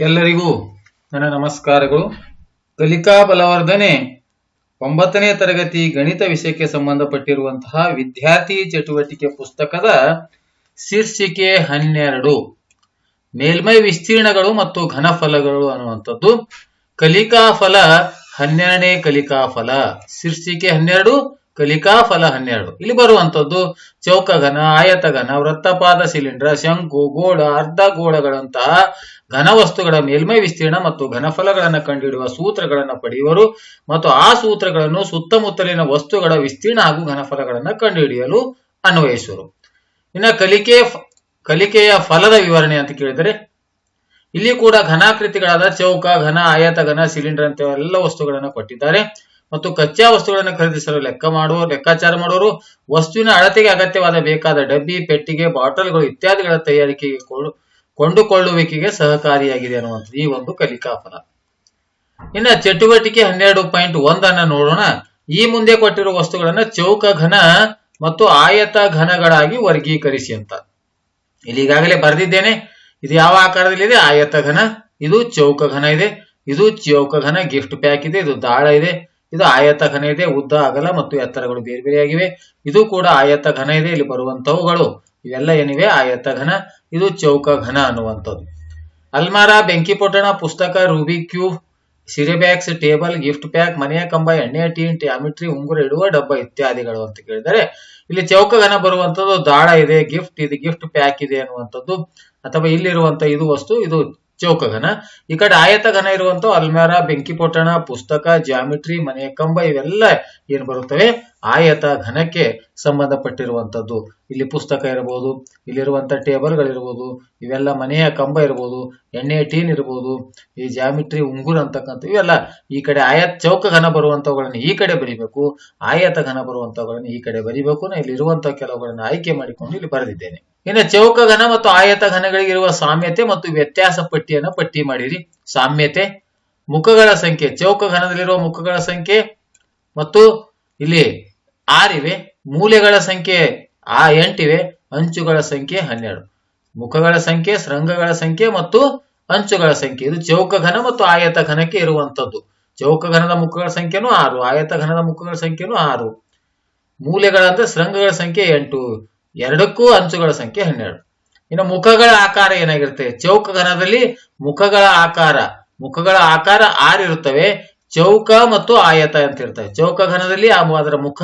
ಎಲ್ಲರಿಗೂ ನನ್ನ ನಮಸ್ಕಾರಗಳು. ಕಲಿಕಾ ಬಲವರ್ಧನೆ ಒಂಬತ್ತನೇ ತರಗತಿ ಗಣಿತ ವಿಷಯಕ್ಕೆ ಸಂಬಂಧಪಟ್ಟಿರುವಂತಹ ವಿದ್ಯಾರ್ಥಿ ಚಟುವಟಿಕೆ ಪುಸ್ತಕದ ಶೀರ್ಷಿಕೆ ಹನ್ನೆರಡು. ಮೇಲ್ಮೈ ವಿಸ್ತೀರ್ಣಗಳು ಮತ್ತು ಘನಫಲಗಳು ಅನ್ನುವಂಥದ್ದು. ಕಲಿಕಾ ಫಲ ಹನ್ನೆರಡನೇ ಕಲಿಕಾ ಫಲ. ಶೀರ್ಷಿಕೆ ಹನ್ನೆರಡು ಕಲಿಕಾ ಫಲ ಹನ್ನೆರಡು. ಇಲ್ಲಿ ಬರುವಂತದ್ದು ಚೌಕಘನ ಆಯತಘನ ವೃತ್ತಪಾದ ಸಿಲಿಂಡರ್ ಶಂಕು ಗೋಳ ಅರ್ಧ ಗೋಳಗಳಂತಹ ಘನವಸ್ತುಗಳ ಮೇಲ್ಮೈ ವಿಸ್ತೀರ್ಣ ಮತ್ತು ಘನಫಲಗಳನ್ನು ಕಂಡುಹಿಡಿಯುವ ಸೂತ್ರಗಳನ್ನು ಪಡೆಯುವರು ಮತ್ತು ಆ ಸೂತ್ರಗಳನ್ನು ಸುತ್ತಮುತ್ತಲಿನ ವಸ್ತುಗಳ ವಿಸ್ತೀರ್ಣ ಹಾಗೂ ಘನಫಲಗಳನ್ನು ಕಂಡುಹಿಡಿಯಲು ಅನ್ವಯಿಸುವರು. ಇನ್ನು ಕಲಿಕೆ ಕಲಿಕೆಯ ಫಲದ ವಿವರಣೆ ಅಂತ ಕೇಳಿದರೆ, ಇಲ್ಲಿ ಕೂಡ ಘನಾಕೃತಿಗಳಾದ ಚೌಕ, ಘನ, ಆಯತ, ಘನ, ಸಿಲಿಂಡರ್ ಅಂತ ಎಲ್ಲ ವಸ್ತುಗಳನ್ನು ಕೊಟ್ಟಿದ್ದಾರೆ. ಮತ್ತು ಕಚ್ಚಾ ವಸ್ತುಗಳನ್ನು ಖರೀದಿಸಲು ಲೆಕ್ಕ ಮಾಡುವ, ಲೆಕ್ಕಾಚಾರ ಮಾಡುವರು. ವಸ್ತುವಿನ ಅಳತೆಗೆ ಅಗತ್ಯವಾದ ಬೇಕಾದ ಡಬ್ಬಿ, ಪೆಟ್ಟಿಗೆ, ಬಾಟಲ್ಗಳು ಇತ್ಯಾದಿಗಳ ತಯಾರಿಕೆಗೆ ಕೊಂಡುಕೊಳ್ಳುವಿಕೆಗೆ ಸಹಕಾರಿಯಾಗಿದೆ ಅನ್ನುವಂಥದ್ದು ಈ ಒಂದು ಕಲಿಕಾ ಫಲ ಇನ್ನ ಚಟುವಟಿಕೆ ಹನ್ನೆರಡು ಪಾಯಿಂಟ್ ಒಂದನ್ನು ನೋಡೋಣ. ಈ ಮುಂದೆ ಕೊಟ್ಟಿರುವ ವಸ್ತುಗಳನ್ನು ಚೌಕ ಘನ ಮತ್ತು ಆಯತ ಘನಗಳಾಗಿ ವರ್ಗೀಕರಿಸಿ ಅಂತ. ಇಲ್ಲಿ ಈಗಾಗಲೇ ಬರೆದಿದ್ದೇನೆ, ಇದು ಯಾವ ಆಕಾರದಲ್ಲಿದೆ ಆಯತ ಘನ, ಇದು ಚೌಕ ಘನ ಇದೆ, ಇದು ಚೌಕ ಘನ ಗಿಫ್ಟ್ ಪ್ಯಾಕ್ ಇದೆ, ಇದು ದಾಳ ಇದೆ. ಇದು ಆಯತ ಘನ ಇದೆ ಉದ್ದ, ಅಗಲ ಮತ್ತು ಎತ್ತರಗಳು ಬೇರೆ ಬೇರೆಯಾಗಿವೆ ಇದು ಕೂಡ ಆಯತ ಘನ ಇದೆ ಇಲ್ಲಿ ಬರುವಂತವುಗಳು. ಇವೆಲ್ಲ ಏನಿವೆ? ಆಯತ ಘನ, ಇದು ಚೌಕ ಘನ ಅನ್ನುವಂಥದ್ದು. ಅಲ್ಮಾರ, ಬೆಂಕಿ ಪೊಟ್ಟಣ, ಪುಸ್ತಕ, ರೂಬಿ ಕ್ಯೂಬ್, ಸಿರೆ ಬ್ಯಾಗ್ಸ್, ಟೇಬಲ್, ಗಿಫ್ಟ್ ಪ್ಯಾಕ್, ಮನೆಯ ಕಂಬ ಎಣ್ಣೆ ಟೀನ್ ಟ್ಯಾಮಿಟ್ರಿ ಉಂಗುರ ಇಡುವ ಡಬ್ಬ ಇತ್ಯಾದಿಗಳು ಅಂತ ಕೇಳಿದರೆ, ಇಲ್ಲಿ ಚೌಕ ಘನ ಬರುವಂತದ್ದು ದಾಳ ಇದೆ, ಗಿಫ್ಟ್ ಇದು, ಗಿಫ್ಟ್ ಪ್ಯಾಕ್ ಇದೆ ಅನ್ನುವಂಥದ್ದು, ಅಥವಾ ಇಲ್ಲಿರುವಂತ ಇದು ವಸ್ತು, ಇದು ಚೌಕ ಘನ. ಈ ಕಡೆ ಆಯತ ಘನ ಇರುವಂತ ಅಲ್ಮಾರ, ಬೆಂಕಿ ಪೊಟ್ಟಣ, ಪುಸ್ತಕ ಜಾಮಿಟ್ರಿ ಮನೆಯ ಕಂಬ ಇವೆಲ್ಲ ಏನ್ ಬರುತ್ತವೆ? ಆಯತ ಘನಕ್ಕೆ ಸಂಬಂಧಪಟ್ಟಿರುವಂತದ್ದು. ಇಲ್ಲಿ ಪುಸ್ತಕ ಇರಬಹುದು ಇಲ್ಲಿರುವಂತ ಟೇಬಲ್ಗಳಿರ್ಬೋದು, ಇವೆಲ್ಲ ಮನೆಯ ಕಂಬ ಇರಬಹುದು ಎಣ್ಣೆ, ಟೀನ್ ಇರಬಹುದು ಈ ಜಾಮಿಟ್ರಿ ಉಂಗುರ ಅಂತಕ್ಕಂಥ ಇವೆಲ್ಲ ಈ ಕಡೆ ಆಯತ್ ಚೌಕ ಘನ ಬರುವಂತವುಗಳನ್ನ ಈ ಕಡೆ ಬರಿಬೇಕು. ಆಯತ ಘನ ಬರುವಂತವುಗಳನ್ನ ಈ ಕಡೆ ಬರಿಬೇಕು. ನಾ ಇಲ್ಲಿ ಇರುವಂತ ಕೆಲವುಗಳನ್ನು ಆಯ್ಕೆ ಮಾಡಿಕೊಂಡು ಇಲ್ಲಿ ಬರೆದಿದ್ದೇನೆ. ಇನ್ನು ಚೌಕ ಘನ ಮತ್ತು ಆಯತ ಘನಗಳಿಗೆ ಇರುವ ಸಾಮ್ಯತೆ ಮತ್ತು ವ್ಯತ್ಯಾಸ ಪಟ್ಟಿಯನ್ನು ಪಟ್ಟಿ ಮಾಡಿರಿ. ಸಾಮ್ಯತೆ, ಮುಖಗಳ ಸಂಖ್ಯೆ ಚೌಕ ಘನದಲ್ಲಿರುವ ಮುಖಗಳ ಸಂಖ್ಯೆ ಮತ್ತು ಇಲ್ಲಿ ಆರಿವೆ, ಮೂಲೆಗಳ ಸಂಖ್ಯೆ ಆ ಎಂಟಿವೆ, ಅಂಚುಗಳ ಸಂಖ್ಯೆ ಹನ್ನೆರಡು. ಮುಖಗಳ ಸಂಖ್ಯೆ, ಶೃಂಗಗಳ ಸಂಖ್ಯೆ ಮತ್ತು ಅಂಚುಗಳ ಸಂಖ್ಯೆ. ಇದು ಚೌಕ ಘನ ಮತ್ತು ಆಯತ ಘನಕ್ಕೆ ಇರುವಂತದ್ದು. ಚೌಕ ಘನದ ಮುಖಗಳ ಸಂಖ್ಯೆನೂ ಆರು ಆಯತ ಘನದ ಮುಖಗಳ ಸಂಖ್ಯೆನೂ ಆರು. ಮೂಲೆಗಳಂದ್ರೆ ಶೃಂಗಗಳ ಸಂಖ್ಯೆ ಎಂಟು. ಎರಡಕ್ಕೂ ಅಂಚುಗಳ ಸಂಖ್ಯೆ ಹನ್ನೆರಡು. ಇನ್ನು ಮುಖಗಳ ಆಕಾರ ಏನಾಗಿರುತ್ತೆ? ಚೌಕ ಘನದಲ್ಲಿ ಮುಖಗಳ ಆಕಾರ. ಮುಖಗಳ ಆಕಾರ ಆರು ಇರುತ್ತವೆ. ಚೌಕ ಮತ್ತು ಆಯತ ಅಂತ ಇರ್ತವೆ. ಚೌಕ ಘನದಲ್ಲಿ ಅದರ ಮುಖ,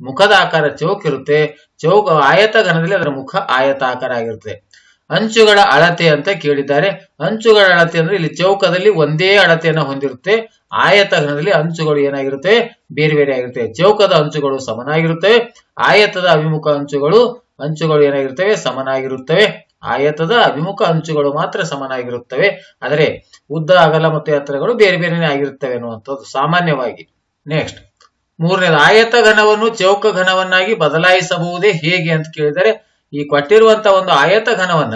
ಮುಖದ ಆಕಾರ ಚೌಕ ಇರುತ್ತೆ. ಚೌಕ, ಆಯತ ಘನದಲ್ಲಿ ಅದರ ಮುಖ, ಆಯತ ಆಕಾರ ಆಗಿರುತ್ತೆ. ಅಂಚುಗಳ ಅಳತೆ ಅಂತ ಕೇಳಿದ್ದಾರೆ. ಅಂಚುಗಳ ಅಳತೆ ಅಂದ್ರೆ ಇಲ್ಲಿ ಚೌಕದಲ್ಲಿ ಒಂದೇ ಅಳತೆಯನ್ನು ಹೊಂದಿರುತ್ತೆ. ಆಯತ ಘನದಲ್ಲಿ ಅಂಚುಗಳು ಏನಾಗಿರುತ್ತೆ? ಬೇರೆ ಬೇರೆ ಆಗಿರುತ್ತೆ. ಚೌಕದ ಅಂಚುಗಳು ಸಮನಾಗಿರುತ್ತೆ. ಆಯತದ ಅಭಿಮುಖ ಅಂಚುಗಳು ಅಂಚುಗಳು ಏನಾಗಿರ್ತವೆ ಸಮನಾಗಿರುತ್ತವೆ. ಆಯತದ ಅಭಿಮುಖ ಅಂಚುಗಳು ಮಾತ್ರ ಸಮನಾಗಿರುತ್ತವೆ. ಆದರೆ ಉದ್ದ, ಅಗಲ ಮತ್ತು ಎತ್ತರಗಳು ಬೇರೆ ಬೇರೆನೇ ಆಗಿರುತ್ತವೆ ಅನ್ನುವಂಥದ್ದು ಸಾಮಾನ್ಯವಾಗಿ. ನೆಕ್ಸ್ಟ್ ಮೂರನೇದು, ಆಯತ ಘನವನ್ನು ಚೌಕ ಘನವನ್ನಾಗಿ ಬದಲಾಯಿಸಬಹುದೇ? ಹೇಗೆ ಅಂತ ಕೇಳಿದರೆ, ಈ ಕೊಟ್ಟಿರುವಂತ ಒಂದು ಆಯತ ಘನವನ್ನ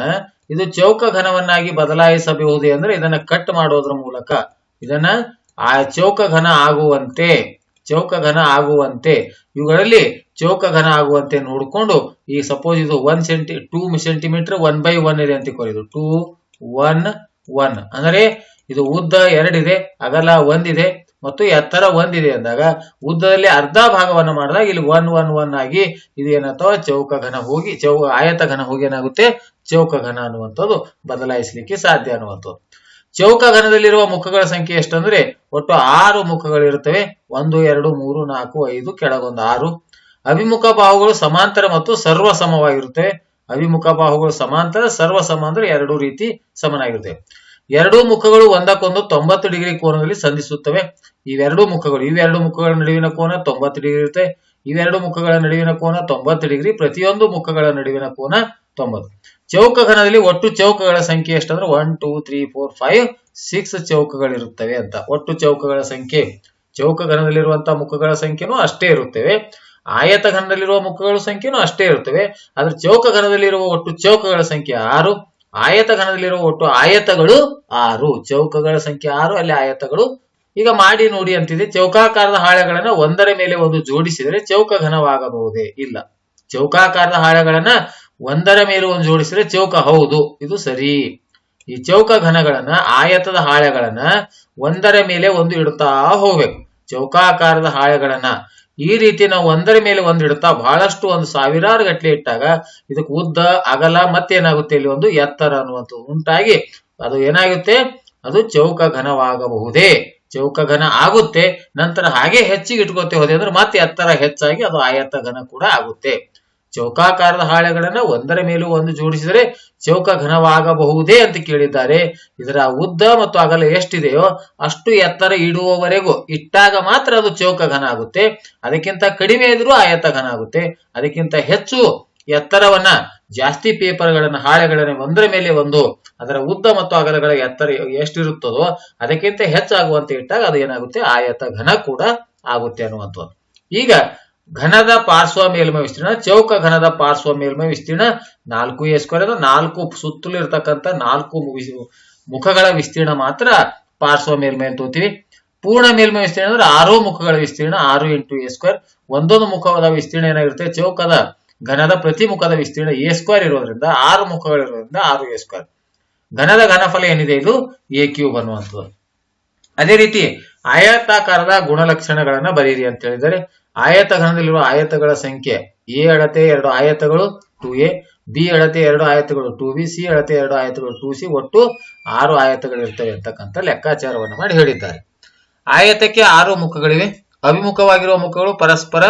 ಇದು ಚೌಕ ಘನವನ್ನಾಗಿ ಬದಲಾಯಿಸಬಹುದೇ ಅಂದ್ರೆ ಇದನ್ನ ಕಟ್ ಮಾಡೋದ್ರ ಮೂಲಕ. ಇದನ್ನ ಆ ಚೌಕ ಘನ ಆಗುವಂತೆ. ಚೌಕ ಘನ ಆಗುವಂತೆ, ಇವುಗಳಲ್ಲಿ ಚೌಕ ಘನ ಆಗುವಂತೆ ನೋಡಿಕೊಂಡು, ಈ ಸಪೋಸ್ ಇದು one centi two centimetre one by one ಇದೆ ಅಂತ ಕೊರಿದು ಟೂ ಒನ್ ಒನ್ ಅಂದರೆ ಇದು ಉದ್ದ ಎರಡಿದೆ ಅಗಲ ಒಂದಿದೆ ಮತ್ತು ಎತ್ತರ ಒಂದಿದೆ ಅಂದಾಗ, ಉದ್ದದಲ್ಲಿ ಅರ್ಧ ಭಾಗವನ್ನು ಮಾಡಿದಾಗ ಇಲ್ಲಿ ಒನ್ ಒನ್ ಒನ್ ಆಗಿ ಇದು ಏನಾಗ್ತಾವ? ಚೌಕ ಘನ ಹೋಗಿ, ಚೌ ಆಯತ ಘನ ಹೋಗಿ ಏನಾಗುತ್ತೆ? ಚೌಕ ಘನ ಅನ್ನುವಂಥದ್ದು ಬದಲಾಯಿಸಲಿಕ್ಕೆ ಸಾಧ್ಯ ಅನ್ನುವಂಥದ್ದು. ಚೌಕ ಘನದಲ್ಲಿರುವ ಮುಖಗಳ ಸಂಖ್ಯೆ ಎಷ್ಟಂದ್ರೆ ಒಟ್ಟು ಆರು ಮುಖಗಳಿರುತ್ತವೆ. ಒಂದು, ಎರಡು, ಮೂರು, ನಾಲ್ಕು, ಐದು, ಕೆಳಗೊಂದು ಆರು. ಅಭಿಮುಖ ಬಾಹುಗಳು ಸಮಾಂತರ ಮತ್ತು ಸರ್ವ ಸಮವಾಗಿರುತ್ತವೆ ಅಭಿಮುಖ ಬಾಹುಗಳು ಸಮಾಂತರ ಸರ್ವ ಸಮ ಅಂದ್ರೆ ಎರಡು ರೀತಿ ಸಮನಾಗಿರುತ್ತವೆ. ಎರಡೂ ಮುಖಗಳು ಒಂದಕ್ಕೊಂದು ತೊಂಬತ್ತು ಡಿಗ್ರಿ ಕೋನದಲ್ಲಿ ಸಂಧಿಸುತ್ತವೆ. ಇವೆರಡು ಮುಖಗಳು, ಇವೆರಡು ಮುಖಗಳ ನಡುವಿನ ಕೋನ ತೊಂಬತ್ತು ಡಿಗ್ರಿ ಇರುತ್ತೆ. ಇವೆರಡು ಮುಖಗಳ ನಡುವಿನ ಕೋನ ತೊಂಬತ್ತು ಡಿಗ್ರಿ, ಪ್ರತಿಯೊಂದು ಮುಖಗಳ ನಡುವಿನ ಕೋನ ತೊಂಬತ್ತು. ಚೌಕ ಘನದಲ್ಲಿ ಒಟ್ಟು ಚೌಕಗಳ ಸಂಖ್ಯೆ ಎಷ್ಟಂದ್ರೆ one two three four five six ಚೌಕಗಳಿರುತ್ತವೆ ಅಂತ. ಒಟ್ಟು ಚೌಕಗಳ ಸಂಖ್ಯೆ ಚೌಕ ಘನದಲ್ಲಿರುವಂತಹ ಮುಖಗಳ ಸಂಖ್ಯೆನೂ ಅಷ್ಟೇ ಇರುತ್ತವೆ. ಆಯತ ಘನದಲ್ಲಿರುವ ಮುಖಗಳ ಸಂಖ್ಯೆನೂ ಅಷ್ಟೇ ಇರುತ್ತವೆ. ಆದ್ರೆ ಚೌಕ ಘನದಲ್ಲಿರುವ ಒಟ್ಟು ಚೌಕಗಳ ಸಂಖ್ಯೆ ಆರು ಆಯತ ಘನದಲ್ಲಿರುವ ಒಟ್ಟು ಆಯತಗಳು ಆರು. ಚೌಕಗಳ ಸಂಖ್ಯೆ ಆರು, ಅಲ್ಲಿ ಆಯತಗಳು. ಈಗ ಮಾಡಿ ನೋಡಿ ಅಂತಿದೆ. ಚೌಕಾಕಾರದ ಹಾಳೆಗಳನ್ನ ಒಂದರ ಮೇಲೆ ಒಂದು ಜೋಡಿಸಿದರೆ ಚೌಕ ಘನವಾಗಬಹುದೇ ಇಲ್ಲ. ಚೌಕಾಕಾರದ ಹಾಳೆಗಳನ್ನ ಒಂದರ ಮೇಲೆ ಒಂದು ಜೋಡಿಸಿದ್ರೆ ಚೌಕ ಹೌದು, ಇದು ಸರಿ. ಈ ಚೌಕ ಘನಗಳನ್ನ, ಆಯತದ ಹಾಳೆಗಳನ್ನ ಒಂದರ ಮೇಲೆ ಒಂದು ಇಡುತ್ತಾ ಹೋಗ್ಬೇಕು. ಚೌಕಾಕಾರದ ಹಾಳೆಗಳನ್ನ ಈ ರೀತಿ ನಾವು ಒಂದರ ಮೇಲೆ ಒಂದು ಇಡುತ್ತಾ ಬಹಳಷ್ಟು ಒಂದು ಸಾವಿರಾರು ಗಟ್ಟಲೆ ಇಟ್ಟಾಗ ಇದಕ್ಕೆ ಉದ್ದ, ಅಗಲ ಮತ್ತೇನಾಗುತ್ತೆ ಇಲ್ಲಿ ಒಂದು ಎತ್ತರ ಅನ್ನುವಂಥ ಉಂಟಾಗಿ ಅದು ಏನಾಗುತ್ತೆ? ಅದು ಚೌಕ ಘನವಾಗಬಹುದೇ. ಚೌಕ ಘನ ಆಗುತ್ತೆ, ನಂತರ ಹಾಗೆ ಹೆಚ್ಚಿಗೆ ಇಟ್ಕೋತೆ ಹೋದೆ ಅಂದ್ರೆ ಮತ್ತೆ ಎತ್ತರ ಹೆಚ್ಚಾಗಿ ಅದು ಆಯತ ಘನ ಕೂಡ ಆಗುತ್ತೆ. ಚೌಕಾಕಾರದ ಹಾಳೆಗಳನ್ನ ಒಂದರ ಮೇಲೂ ಒಂದು ಜೋಡಿಸಿದರೆ ಚೌಕ ಘನವಾಗಬಹುದೇ ಅಂತ ಕೇಳಿದ್ದಾರೆ. ಇದರ ಉದ್ದ ಮತ್ತು ಅಗಲ ಎಷ್ಟಿದೆಯೋ ಅಷ್ಟು ಎತ್ತರ ಇಡುವವರೆಗೂ ಇಟ್ಟಾಗ ಮಾತ್ರ ಅದು ಚೌಕ ಘನ ಆಗುತ್ತೆ. ಅದಕ್ಕಿಂತ ಕಡಿಮೆ ಇದ್ರೂ ಆಯತ ಘನ ಆಗುತ್ತೆ. ಅದಕ್ಕಿಂತ ಹೆಚ್ಚು ಎತ್ತರವನ್ನ ಜಾಸ್ತಿ ಪೇಪರ್ಗಳನ್ನ ಹಾಳೆಗಳನ್ನ ಒಂದರ ಮೇಲೆ ಒಂದು ಅದರ ಉದ್ದ ಮತ್ತು ಅಗಲಗಳ ಎತ್ತರ ಎಷ್ಟಿರುತ್ತದೋ ಅದಕ್ಕಿಂತ ಹೆಚ್ಚಾಗುವಂತೆ ಇಟ್ಟಾಗ ಅದು ಏನಾಗುತ್ತೆ? ಆಯತ ಘನ ಕೂಡ ಆಗುತ್ತೆ ಅನ್ನುವಂಥದ್ದು. ಈಗ ಘನದ ಪಾರ್ಶ್ವ ಮೇಲ್ಮೈ ವಿಸ್ತೀರ್ಣ, ಚೌಕ ಘನದ ಪಾರ್ಶ್ವ ಮೇಲ್ಮೈ ವಿಸ್ತೀರ್ಣ, ನಾಲ್ಕು ಎ ಸ್ಕ್ವೇರ್ ಅಂದ್ರೆ ನಾಲ್ಕು ಸುತ್ತಲೂ ಇರತಕ್ಕಂತ ನಾಲ್ಕು ಮುಖಗಳ ವಿಸ್ತೀರ್ಣ ಮಾತ್ರ ಪಾರ್ಶ್ವ ಮೇಲ್ಮೈ ಅಂತ ಹೋಗ್ತೀವಿ ಪೂರ್ಣ ಮೇಲ್ಮೈ ವಿಸ್ತೀರ್ಣ ಅಂದ್ರೆ ಆರು ಮುಖಗಳ ವಿಸ್ತೀರ್ಣ, ಆರು ಇಂಟು ಎ ಸ್ಕ್ವೇರ್ ಒಂದೊಂದು ಮುಖದ ವಿಸ್ತೀರ್ಣ ಏನಾಗಿರುತ್ತೆ? ಚೌಕದ ಘನದ ಪ್ರತಿ ಮುಖದ ವಿಸ್ತೀರ್ಣ ಎ ಸ್ಕ್ವೇರ್ ಇರೋದ್ರಿಂದ, ಆರು ಮುಖಗಳಿರೋದ್ರಿಂದ ಆರು ಎ ಸ್ಕ್ವೇರ್ ಘನದ ಘನಫಲ ಏನಿದೆ ಇದು? ಎ ಕ್ಯೂಬ್ ಅನ್ನುವಂಥದ್ದು. ಅದೇ ರೀತಿ ಆಯತಾಕಾರದ ಗುಣಲಕ್ಷಣಗಳನ್ನ ಬರೀರಿ ಅಂತ ಹೇಳಿದರೆ ಆಯತ ಘನದಲ್ಲಿರುವ ಆಯತಗಳ ಸಂಖ್ಯೆ. ಎ ಅಳತೆ ಎರಡು ಆಯತಗಳು ಟು ಎ, ಬಿ ಅಳತೆ ಎರಡು ಆಯತಗಳು ಟು ಬಿ, ಸಿ ಅಳತೆ ಎರಡು ಆಯತಗಳು ಟು ಸಿ, ಒಟ್ಟು ಆರು ಆಯತಗಳು ಇರ್ತವೆ ಅಂತಕ್ಕಂಥ ಲೆಕ್ಕಾಚಾರವನ್ನು ಮಾಡಿ ಹೇಳಿದ್ದಾರೆ. ಆಯತಕ್ಕೆ ಆರು ಮುಖಗಳಿವೆ. ಅಭಿಮುಖವಾಗಿರುವ ಮುಖಗಳು ಪರಸ್ಪರ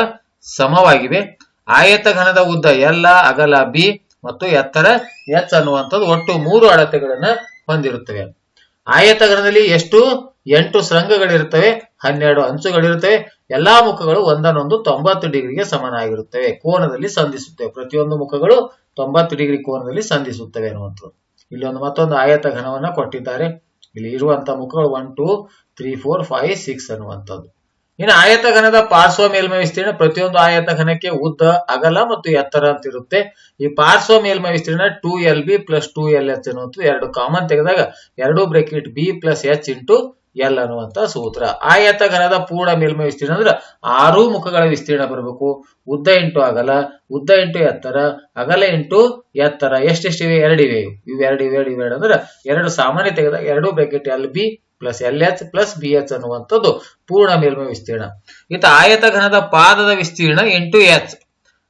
ಸಮವಾಗಿವೆ. ಆಯತ ಘನದ ಉದ್ದ ಎಲ್ಲ, ಅಗಲ, ಬಿ ಮತ್ತು ಎತ್ತರ ಎಚ್ ಅನ್ನುವಂಥದ್ದು ಒಟ್ಟು ಮೂರು ಅಳತೆಗಳನ್ನ ಹೊಂದಿರುತ್ತವೆ. ಆಯತ ಘನದಲ್ಲಿ ಎಷ್ಟು? ಎಂಟು ಶೃಂಗಗಳಿರುತ್ತವೆ, ಹನ್ನೆರಡು ಅಂಚುಗಳಿರುತ್ತವೆ, ಎಲ್ಲಾ ಮುಖಗಳು ಒಂದನ್ನೊಂದು ತೊಂಬತ್ತು ಡಿಗ್ರಿಗೆ ಸಮನಾಗಿರುತ್ತವೆ. ಕೋನದಲ್ಲಿ ಸಂಧಿಸುತ್ತವೆ. ಪ್ರತಿಯೊಂದು ಮುಖಗಳು ತೊಂಬತ್ತು ಡಿಗ್ರಿ ಕೋನದಲ್ಲಿ ಸಂಧಿಸುತ್ತವೆ ಅನ್ನುವಂಥದ್ದು ಇಲ್ಲಿ ಒಂದು ಮತ್ತೊಂದು ಆಯತ ಘನವನ್ನ ಕೊಟ್ಟಿದ್ದಾರೆ. ಇಲ್ಲಿ ಇರುವಂತಹ ಮುಖಗಳು one two three four five six ಅನ್ನುವಂಥದ್ದು ಇನ್ನು ಆಯತ ಘನದ ಪಾರ್ಶ್ವ ಮೇಲ್ಮೈ ವಿಸ್ತೀರ್ಣ ಪ್ರತಿಯೊಂದು ಆಯತ ಘನಕ್ಕೆ ಉದ್ದ, ಅಗಲ ಮತ್ತು ಎತ್ತರ ಅಂತ ಇರುತ್ತೆ. ಈ ಪಾರ್ಶ್ವ ಮೇಲ್ಮೈ ವಿಸ್ತೀರ್ಣ two L B plus two L H ಅನ್ನುವಂಥದ್ದು ಎರಡು ಕಾಮನ್ ತೆಗೆದಾಗ ಎರಡು bracket B plus H into L ಅನ್ನುವಂತ ಸೂತ್ರ. ಆಯತ ಘನದ ಪೂರ್ಣ ಮೇಲ್ಮೈ ವಿಸ್ತೀರ್ಣ ಅಂದ್ರೆ ಆರು ಮುಖಗಳ ವಿಸ್ತೀರ್ಣ ಬರಬೇಕು. ಉದ್ದ ಇಂಟು ಅಗಲ, ಉದ್ದ ಇಂಟು ಎತ್ತರ, ಅಗಲ ಇಂಟು ಎತ್ತರ. ಎಷ್ಟೆಷ್ಟಿವೆ? ಎರಡಿವೆ. ಇವು ಇವು ಎರಡು, ಇವೆ ಎರಡು ಇವೆ ಎರಡು ಅಂದ್ರೆ ಎರಡು ಸಾಮಾನ್ಯ ತೆಗೆದಾಗ ಎರಡು bracket L B plus L H plus B H ಅನ್ನುವಂಥದ್ದು ಪೂರ್ಣ ಮೇಲ್ಮೈ ವಿಸ್ತೀರ್ಣ. ಇತ್ತ ಆಯತ ಘನದ ಪಾದದ ವಿಸ್ತೀರ್ಣ ಇಂಟು ಎಚ್.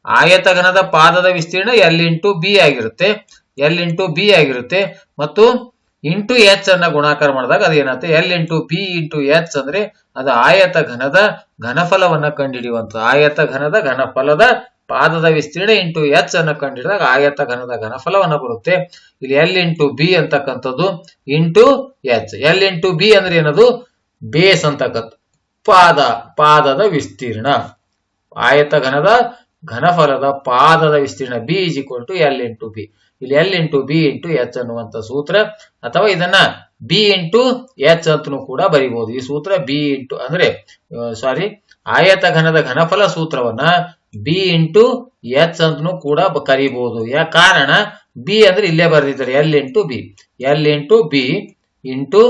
ಆಯತ ಘನದ ಪಾದದ ವಿಸ್ತೀರ್ಣ ಎಲ್ ಇಂಟು ಬಿ ಆಗಿರುತ್ತೆ. ಎಲ್ ಇಂಟು ಬಿ ಆಗಿರುತ್ತೆ. ಮತ್ತು ಇಂಟು ಎಚ್ ಅನ್ನ ಗುಣಾಕಾರ ಮಾಡಿದಾಗ ಅದೇನಾಗುತ್ತೆ L into P into H ಅಂದ್ರೆ ಅದು ಆಯತ ಘನದ ಘನಫಲವನ್ನ ಕಂಡುಹಿಡಿಯುವಂತ ಆಯತ ಘನದ ಘನಫಲದ ಪಾದದ ವಿಸ್ತೀರ್ಣ ಇಂಟು ಎಚ್ ಅನ್ನ ಕಂಡುಹಿಡಿದಾಗ ಆಯತ ಘನದ ಘನಫಲವನ್ನ ಬರುತ್ತೆ. ಇಲ್ಲಿ ಎಲ್ ಇಂಟು ಬಿ ಅಂತಕ್ಕಂಥದ್ದು into H. L into B ಅಂದ್ರೆ ಏನದು? ಬೇಸ್ ಅಂತಕ್ಕಂಥ ಪಾದ, ಪಾದದ ವಿಸ್ತೀರ್ಣ. ಆಯತ ಘನದ ಘನಫಲದ ಪಾದದ ವಿಸ್ತೀರ್ಣ. B is equal to L into B. ಇಲ್ಲಿ L into B into H ಅನ್ನುವಂತ ಸೂತ್ರ, ಅಥವಾ ಇದನ್ನ ಬಿ ಇಂಟು ಎಚ್ ಅಂತನೂ ಕೂಡ ಬರಿಬಹುದು ಈ ಸೂತ್ರ ಬಿ ಇಂಟು ಅಂದ್ರೆ ಸಾರಿ ಆಯತ ಘನದ ಘನಫಲ ಸೂತ್ರವನ್ನ ಬಿ ಇಂಟು ಎಚ್ ಅಂತನೂ ಕೂಡ ಕರಿಬಹುದು ಯಾ ಕಾರಣ? ಬಿ ಅಂದ್ರೆ ಇಲ್ಲೇ ಬರೆದಿದ್ದಾರೆ. L into B L into B into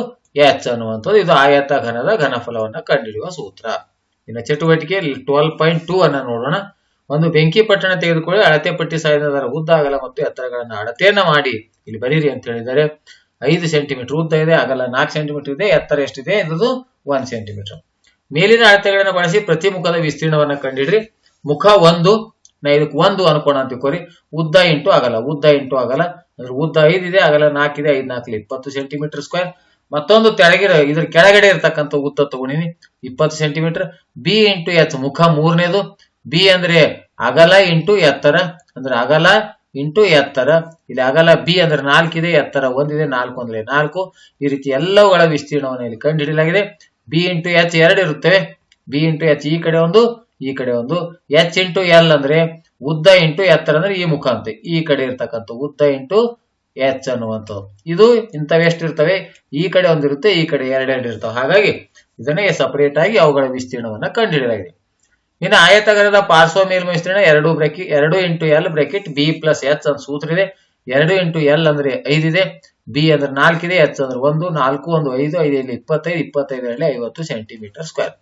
H ಅನ್ನುವಂಥದ್ದು ಇದು ಆಯತ ಘನದ ಘನಫಲವನ್ನ ಕಂಡುಹಿಡಿಯುವ ಸೂತ್ರ. ಇನ್ನು ಚಟುವಟಿಕೆ ಟ್ವೆಲ್ ಪಾಯಿಂಟ್ ಟೂ ಅನ್ನ ನೋಡೋಣ. ಒಂದು ಬೆಂಕಿ ಪಟ್ಟಣ ತೆಗೆದುಕೊಳ್ಳಿ, ಅಳತೆ ಪಟ್ಟಿ ಸಾಧನದ ಉದ್ದ ಅಗಲ ಮತ್ತು ಎತ್ತರಗಳನ್ನು ಅಳತೆಯನ್ನ ಮಾಡಿ. ಇಲ್ಲಿ ಬರೀರಿ ಅಂತ ಹೇಳಿದ್ದಾರೆ. ಐದು ಸೆಂಟಿಮೀಟರ್ ಉದ್ದ ಇದೆ, ಅಗಲ ನಾಲ್ಕು ಸೆಂಟಿಮೀಟರ್ ಇದೆ, ಎತ್ತರ ಎಷ್ಟಿದೆ ಇದು ಒಂದ್ ಸೆಂಟಿಮೀಟರ್. ಮೇಲಿನ ಅಳತೆಗಳನ್ನು ಬಳಸಿ ಪ್ರತಿ ಮುಖದ ವಿಸ್ತೀರ್ಣವನ್ನು ಕಂಡಿಡ್ರಿ. ಮುಖ ಒಂದು ನಾ ಇದಕ್ಕೆ ಒಂದು ಅನ್ಕೋಣ ಅಂತ ಕೋರಿ ಉದ್ದ ಇಂಟು ಅಗಲ, ಉದ್ದ ಇಂಟು ಅಗಲ. ಅಂದ್ರೆ ಉದ್ದ ಐದಿದೆ ಅಗಲ ನಾಲ್ಕಿದೆ ಐದ್ ನಾಲ್ಕು ಇಪ್ಪತ್ತು ಸೆಂಟಿಮೀಟರ್ ಸ್ಕ್ವೇರ್ ಮತ್ತೊಂದು ತೆಳಗಿರ ಇದ್ರ ಕೆಳಗಡೆ ಇರ್ತಕ್ಕಂಥ ಉದ್ದ ತಗೊಂಡಿನಿ, ಇಪ್ಪತ್ತು ಸೆಂಟಿಮೀಟರ್. ಬಿ ಇಂಟು ಎಚ್ ಮುಖ ಮೂರನೇದು ಬಿ ಅಂದ್ರೆ ಅಗಲ ಇಂಟು ಎತ್ತರ, ಅಂದ್ರೆ ಅಗಲ ಇಂಟು ಎತ್ತರ. ಇಲ್ಲಿ ಅಗಲ ಬಿ ಅಂದ್ರೆ ನಾಲ್ಕಿದೆ, ಎತ್ತರ ಒಂದಿದೆ, ನಾಲ್ಕು ಅಂದ್ರೆ ನಾಲ್ಕು. ಈ ರೀತಿ ಎಲ್ಲವುಗಳ ವಿಸ್ತೀರ್ಣವನ್ನು ಇಲ್ಲಿ ಕಂಡುಹಿಡಿಯಲಾಗಿದೆ. ಬಿ ಇಂಟು ಎಚ್ ಎರಡು ಇರುತ್ತವೆ. ಬಿ ಇಂಟು ಎಚ್ ಈ ಕಡೆ ಒಂದು, ಈ ಕಡೆ ಒಂದು. ಎಚ್ ಇಂಟು ಎಲ್ ಅಂದ್ರೆ ಉದ್ದ ಇಂಟು ಎತ್ತರ ಅಂದ್ರೆ ಈ ಮುಖ ಅಂತೆ ಈ ಕಡೆ ಇರ್ತಕ್ಕಂಥ ಉದ್ದ ಇಂಟು ಎಚ್ ಅನ್ನುವಂಥದ್ದು. ಇದು ಇಂಥವೆಷ್ಟು ಎಷ್ಟಿರ್ತವೆ ಈ ಕಡೆ ಒಂದಿರುತ್ತೆ ಈ ಕಡೆ ಎರಡೆರಡು ಇರ್ತವೆ. ಹಾಗಾಗಿ ಇದನ್ನೇ ಸಪರೇಟ್ ಆಗಿ ಅವುಗಳ ವಿಸ್ತೀರ್ಣವನ್ನು ಕಂಡುಹಿಡಿಯಲಾಗಿದೆ. ಇನ್ನು ಆಯತಗರದ ಪಾರ್ಶ್ವ ಮೇಲ್ಮೈ ವಿಸ್ತೀರ್ಣ ಎರಡು ಬ್ರೆಕಿ, ಎರಡು into L bracket, B plus H ಅಂತ ಸೂತ್ರ ಇದೆ. ಎರಡು ಇಂಟು ಎಲ್ ಅಂದ್ರೆ ಐದಿದೆ ಬಿ ಅಂದ್ರೆ ನಾಲ್ಕಿದೆ ಎಚ್ ಅಂದ್ರೆ ಒಂದು, ನಾಲ್ಕು ಒಂದು ಐದು ಐದು ಇಪ್ಪತ್ತೈದು ಇಪ್ಪತ್ತೈದು ಹೇಳಿ ಐವತ್ತು ಸೆಂಟಿಮೀಟರ್ ಸ್ಕ್ವೇರ್.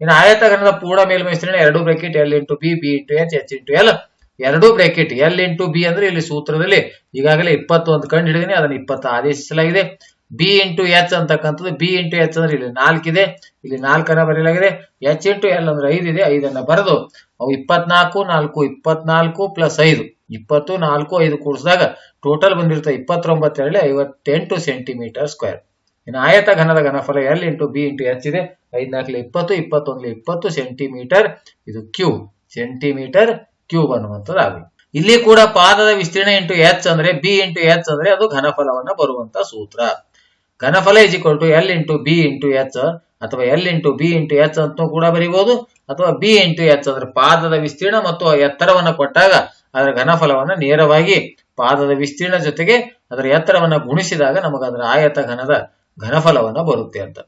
ಇನ್ನು ಆಯತಗರದ ಪೂರ್ಣ ಮೇಲ್ಮೈ ವಿಸ್ತೀರ್ಣ ಎರಡು bracket, L into B B into H H into L. ಎರಡು ಬ್ರಾಕೆಟ್, ಎಲ್ ಇಂಟು ಬಿ ಅಂದ್ರೆ ಇಲ್ಲಿ ಸೂತ್ರದಲ್ಲಿ ಈಗಾಗಲೇ ಇಪ್ಪತ್ತೊಂದು ಕಂಡು ಹಿಡಿದಿನಿ, ಅದನ್ನು ಇಪ್ಪತ್ತು ಆದೇಶಿಸಲಾಗಿದೆ. ಬಿ ಇಂಟು ಎಚ್ ಅಂತಕ್ಕಂಥದ್ದು ಬಿ ಇಂಟು ಎಚ್ ಅಂದ್ರೆ ಇಲ್ಲಿ ನಾಲ್ಕಿದೆ ಇಲ್ಲಿ ನಾಲ್ಕನ್ನ ಬರೆಯಲಾಗಿದೆ. ಎಚ್ ಇಂಟು ಎಲ್ ಅಂದ್ರೆ ಐದಿದೆ ಐದನ್ನ ಬರೆದು ಅವು ಇಪ್ಪತ್ನಾಲ್ಕು, ನಾಲ್ಕು, ಇಪ್ಪತ್ನಾಲ್ಕು ಪ್ಲಸ್ ಐದು. ಇಪ್ಪತ್ತು, ನಾಲ್ಕು, ಐದು ಕೂಡಿಸಿದಾಗ ಟೋಟಲ್ ಬಂದಿರುತ್ತೆ ಇಪ್ಪತ್ತೊಂಬತ್ತೆರಡು ಐವತ್ತೆಂಟು ಸೆಂಟಿಮೀಟರ್ ಸ್ಕ್ವೇರ್ ಇನ್ನು ಆಯತ ಘನದ ಘನಫಲ L into B into H ಇದೆ. ಐದ್ನಾಲ್ಕಲ್ಲಿ ಇಪ್ಪತ್ತು, ಇಪ್ಪತ್ತೊಂದಲಿ ಇಪ್ಪತ್ತು ಸೆಂಟಿಮೀಟರ್ ಇದು ಕ್ಯೂ ಸೆಂಟಿಮೀಟರ್ ಕ್ಯೂಬ್ ಆಗಲಿ ಇಲ್ಲಿ ಕೂಡ ಪಾದದ ವಿಸ್ತೀರ್ಣ ಇಂಟು ಎಚ್ ಅಂದ್ರೆ ಬಿ ಇಂಟು ಎಚ್ ಅಂದ್ರೆ ಅದು ಘನಫಲವನ್ನ ಬರುವಂತ ಸೂತ್ರ. ಘನಫಲ is equal to L into B into H ಅಥವಾ L into B into H ಅಂತ ಕೂಡ ಬರೀಬಹುದು ಅಥವಾ ಬಿ ಇಂಟು ಎಚ್ ಅಂದ್ರೆ ಪಾದದ ವಿಸ್ತೀರ್ಣ ಮತ್ತು ಎತ್ತರವನ್ನು ಕೊಟ್ಟಾಗ ಅದರ ಘನಫಲವನ್ನ ನೇರವಾಗಿ ಪಾದದ ವಿಸ್ತೀರ್ಣ ಜೊತೆಗೆ ಅದರ ಎತ್ತರವನ್ನು ಗುಣಿಸಿದಾಗ ನಮಗೆ ಅದರ ಆಯತ ಘನದ ಘನಫಲವನ್ನ ಬರುತ್ತೆ ಅಂತ.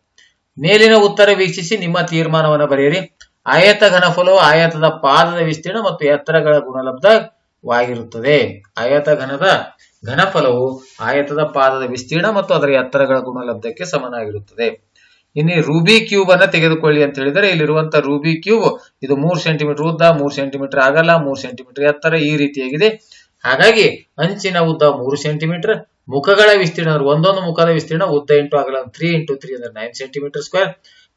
ಮೇಲಿನ ಉತ್ತರ ವೀಕ್ಷಿಸಿ, ನಿಮ್ಮ ತೀರ್ಮಾನವನ್ನು ಬರೆಯಿರಿ. ಆಯತ ಘನಫಲವು ಆಯತದ ಪಾದದ ವಿಸ್ತೀರ್ಣ ಮತ್ತು ಎತ್ತರಗಳ ಗುಣಲಬ್ಧವಾಗಿರುತ್ತದೆ. ಆಯತ ಘನದ ಘನಫಲವು ಆಯತದ ಪಾದದ ವಿಸ್ತೀರ್ಣ ಮತ್ತು ಅದರ ಎತ್ತರಗಳ ಗುಣಲಬ್ಧಕ್ಕೆ ಸಮನಾಗಿರುತ್ತದೆ. ಇನ್ನು ರೂಬಿ ಕ್ಯೂಬ್ ಅನ್ನ ತೆಗೆದುಕೊಳ್ಳಿ ಅಂತ ಹೇಳಿದರೆ ಇಲ್ಲಿರುವಂತಹ ರೂಬಿ ಕ್ಯೂಬ್ ಇದು ಮೂರು ಸೆಂಟಿಮೀಟರ್ ಉದ್ದ, ಮೂರು ಸೆಂಟಿಮೀಟರ್ ಆಗಲ್ಲ ಮೂರು ಸೆಂಟಿಮೀಟರ್ ಎತ್ತರ ಈ ರೀತಿಯಾಗಿದೆ. ಹಾಗಾಗಿ ಅಂಚಿನ ಉದ್ದ ಮೂರು ಸೆಂಟಿಮೀಟರ್, ಮುಖಗಳ ವಿಸ್ತೀರ್ಣ ಒಂದೊಂದು ಮುಖದ ವಿಸ್ತೀರ್ಣ ಉದ್ದ ಇಂಟು ಆಗಲ್ಲ ತ್ರೀ ಇಂಟು ತ್ರೀ ಅಂದ್ರೆ ನೈನ್ ಸೆಂಟಿಮೀಟರ್ ಸ್ಕ್ವೇರ್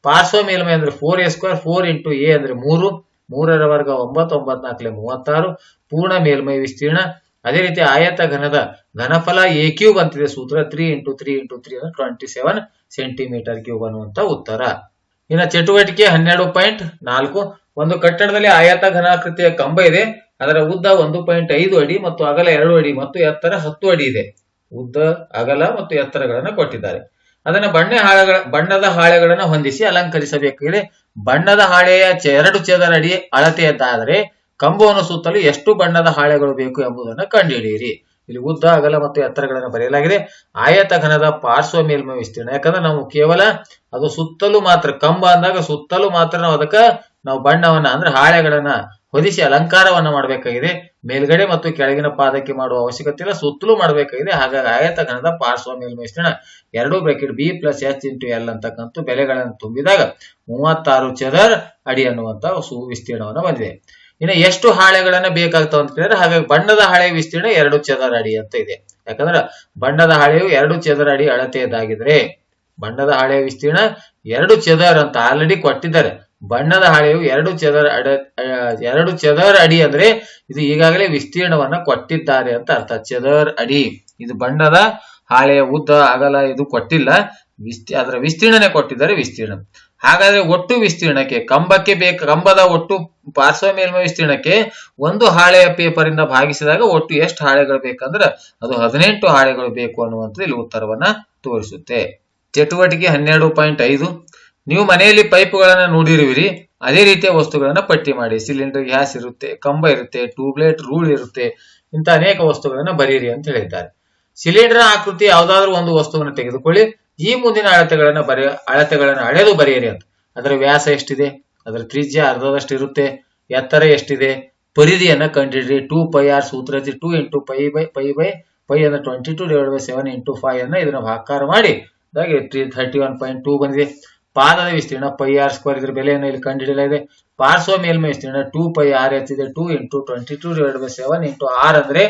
ಪಾರ್ಶ್ವ ಮೇಲ್ಮೈ ಅಂದ್ರೆ four A square four into A ಅಂದ್ರೆ ಮೂರು, ಮೂರರ ವರ್ಗ ಒಂಬತ್ತು ಒಂಬತ್ತು ನಾಲ್ಕಲೆ ಮೂವತ್ತಾರು. ಪೂರ್ಣ ಮೇಲ್ಮೈ ವಿಸ್ತೀರ್ಣ ಅದೇ ರೀತಿ ಆಯತ ಘನದ ಘನಫಲ ಎ ಕ್ಯೂಬ್ ಅಂತಿದೆ ಸೂತ್ರ three into three into three ಅಂದ್ರೆ ಟ್ವೆಂಟಿ ಸೆವೆನ್ ಸೆಂಟಿಮೀಟರ್ ಕ್ಯೂಬ್ ಅನ್ನುವಂತ ಉತ್ತರ. ಇನ್ನು ಚಟುವಟಿಕೆ ಹನ್ನೆರಡು ಪಾಯಿಂಟ್ ನಾಲ್ಕು. ಒಂದು ಕಟ್ಟಡದಲ್ಲಿ ಆಯತ ಘನಾಕೃತಿಯ ಕಂಬ ಇದೆ. ಅದರ ಉದ್ದ ಒಂದು ಪಾಯಿಂಟ್ ಐದು ಅಡಿ ಮತ್ತು ಅಗಲ ಎರಡು ಅಡಿ ಮತ್ತು ಎತ್ತರ ಹತ್ತು ಅಡಿ ಇದೆ. ಉದ್ದ, ಅಗಲ ಮತ್ತು ಎತ್ತರಗಳನ್ನು ಕೊಟ್ಟಿದ್ದಾರೆ. ಅದನ್ನ ಬಣ್ಣ ಹಾಳೆಗಳ, ಬಣ್ಣದ ಹಾಳೆಗಳನ್ನು ಹೊಂದಿಸಿ ಅಲಂಕರಿಸಬೇಕಿದೆ ಬಣ್ಣದ ಹಾಳೆಯ ಎರಡು ಚದರ ಅಡಿ ಅಳತೆಯದ್ದಾದರೆ ಕಂಬವನ್ನು ಸುತ್ತಲೂ ಎಷ್ಟು ಬಣ್ಣದ ಹಾಳೆಗಳು ಬೇಕು ಎಂಬುದನ್ನು ಕಂಡುಹಿಡಿಯಿರಿ. ಇಲ್ಲಿ ಉದ್ದ, ಅಗಲ ಮತ್ತು ಎತ್ತರಗಳನ್ನು ಬರೆಯಲಾಗಿದೆ. ಆಯತ ಘನದ ಪಾರ್ಶ್ವ ಮೇಲ್ಮೈ ವಿಸ್ತೀರ್ಣ. ಯಾಕಂದ್ರೆ ನಾವು ಕೇವಲ ಅದು ಸುತ್ತಲೂ ಮಾತ್ರ, ಕಂಬ ಅಂದಾಗ ಸುತ್ತಲೂ ಮಾತ್ರ ನಾವು ಅದಕ್ಕೆ ನಾವು ಬಣ್ಣವನ್ನ, ಅಂದ್ರೆ ಹಾಳೆಗಳನ್ನ ಹೊದಿಸಿ ಅಲಂಕಾರವನ್ನ ಮಾಡಬೇಕಾಗಿದೆ. ಮೇಲ್ಗಡೆ ಮತ್ತು ಕೆಳಗಿನ ಪಾದಕ್ಕೆ ಮಾಡುವ ಅವಶ್ಯಕತೆ ಇಲ್ಲ, ಸುತ್ತಲೂ ಮಾಡಬೇಕಾಗಿದೆ. ಹಾಗಾಗಿ ಆಯತ ಘನದ ಪಾರ್ಶ್ವ ಮೇಲ್ಮೈ ವಿಸ್ತೀರ್ಣ. ಎರಡು bracket B plus H into L ಅಂತಕ್ಕಂಥ ಬೆಲೆಗಳನ್ನು ತುಂಬಿದಾಗ ಮೂವತ್ತಾರು ಚದರ್ ಅಡಿ ಅನ್ನುವಂತ ಸು ವಿಸ್ತೀರ್ಣವನ್ನು ಬಂದಿದೆ. ಇನ್ನು ಎಷ್ಟು ಹಾಳೆಗಳನ್ನ ಬೇಕಾಗ್ತಾವ ಅಂತ ಕೇಳಿದ್ರೆ ಹಾಗೆ ಬಣ್ಣದ ಹಾಳೆ ವಿಸ್ತೀರ್ಣ ಎರಡು ಚದರ ಅಡಿ ಅಂತ ಇದೆ. ಯಾಕಂದ್ರೆ ಬಣ್ಣದ ಹಾಳೆಯು ಎರಡು ಚದರ ಅಡಿ ಅಳತೆಯದಾಗಿದ್ರೆ ಬಣ್ಣದ ಹಾಳೆಯ ವಿಸ್ತೀರ್ಣ ಎರಡು ಚದರ್ ಅಂತ ಆಲ್ರೆಡಿ ಕೊಟ್ಟಿದ್ದಾರೆ. ಬಣ್ಣದ ಹಾಳೆಯು ಎರಡು ಚದರ ಅಡ ಎರಡು ಚದರ್ ಅಡಿ ಅಂದ್ರೆ ಇದು ಈಗಾಗಲೇ ವಿಸ್ತೀರ್ಣವನ್ನ ಕೊಟ್ಟಿದ್ದಾರೆ ಅಂತ ಅರ್ಥ. ಚದರ್ ಅಡಿ, ಇದು ಬಣ್ಣದ ಹಾಳೆಯ ಉದ್ದ ಅಗಲ ಇದು ಕೊಟ್ಟಿಲ್ಲ. ವಿಸ್ತಿ, ಅದರ ವಿಸ್ತೀರ್ಣನೆ ಕೊಟ್ಟಿದ್ದಾರೆ ವಿಸ್ತೀರ್ಣ. ಹಾಗಾದ್ರೆ ಒಟ್ಟು ವಿಸ್ತೀರ್ಣಕ್ಕೆ, ಕಂಬಕ್ಕೆ ಬೇಕು, ಕಂಬದ ಒಟ್ಟು ಪಾರ್ಶ್ವ ಮೇಲ್ಮೈ ವಿಸ್ತೀರ್ಣಕ್ಕೆ ಒಂದು ಹಾಳೆಯ ಪೇಪರ್ ಇಂದ ಭಾಗಿಸಿದಾಗ ಒಟ್ಟು ಎಷ್ಟು ಹಾಳೆಗಳು ಬೇಕಂದ್ರೆ ಅದು ಹದಿನೆಂಟು ಹಾಳೆಗಳು ಬೇಕು ಅನ್ನುವಂಥದ್ದು ಇಲ್ಲಿ ಉತ್ತರವನ್ನ ತೋರಿಸುತ್ತೆ. ಚಟುವಟಿಕೆ ಹನ್ನೆರಡು ಪಾಯಿಂಟ್ ಐದು. ನೀವು ಮನೆಯಲ್ಲಿ ಪೈಪ್ಗಳನ್ನ ನೋಡಿರುವಿರಿ. ಅದೇ ರೀತಿಯ ವಸ್ತುಗಳನ್ನ ಪಟ್ಟಿ ಮಾಡಿ. ಸಿಲಿಂಡರ್ ಗ್ಯಾಸ್ ಇರುತ್ತೆ, ಕಂಬ ಇರುತ್ತೆ, ಟ್ಯೂಬ್ಲೈಟ್, ರೂಲ್ ಇರುತ್ತೆ, ಇಂಥ ಅನೇಕ ವಸ್ತುಗಳನ್ನ ಬರೀರಿ ಅಂತ ಹೇಳಿದ್ದಾರೆ. ಸಿಲಿಂಡರ್ ಆಕೃತಿ ಯಾವುದಾದ್ರೂ ಒಂದು ವಸ್ತುವನ್ನು ತೆಗೆದುಕೊಳ್ಳಿ. ಈ ಮುಂದಿನ ಅಳತೆಗಳನ್ನ ಬರೆ, ಅಳತೆಗಳನ್ನು ಅಳೆದು ಬರೆಯಿರಿ ಅಂತ. ಅದರ ವ್ಯಾಸ ಎಷ್ಟಿದೆ? ಅದರ ತ್ರಿಜ್ಯ ಅರ್ಧದಷ್ಟು ಇರುತ್ತೆ. ಎತ್ತರ ಎಷ್ಟಿದೆ? ಪರಿಧಿಯನ್ನ ಕಂಡಿಡ್ರಿ ಟೂ ಪೈ ಆರ್ ಸೂತ್ರ two into pi by pi by, pi ಅಂದ್ರೆ twenty two divide by seven into five ಅನ್ನ ಇದನ್ನ ಭಾಕಾರ ಮಾಡಿ. ಥರ್ಟಿ ಒನ್ ಪಾಯಿಂಟ್ ಟೂ ಬಂದಿದೆ. ಪಾದದ ವಿಸ್ತೀರ್ಣ ಪೈ ಆರ್ ಸ್ಕ್ವೇರ್ ಇದ್ರ ಬೆಲೆಯನ್ನು ಇಲ್ಲಿ ಕಂಡುಹಿಡಿಯಲಾಗಿದೆ. ಪಾರ್ಶ್ವ ಮೇಲ್ಮೈ ವಿಸ್ತೀರ್ಣ two pi R ಎತ್ತಿದೆ. Two into twenty two divide by seven into R ಅಂದ್ರೆ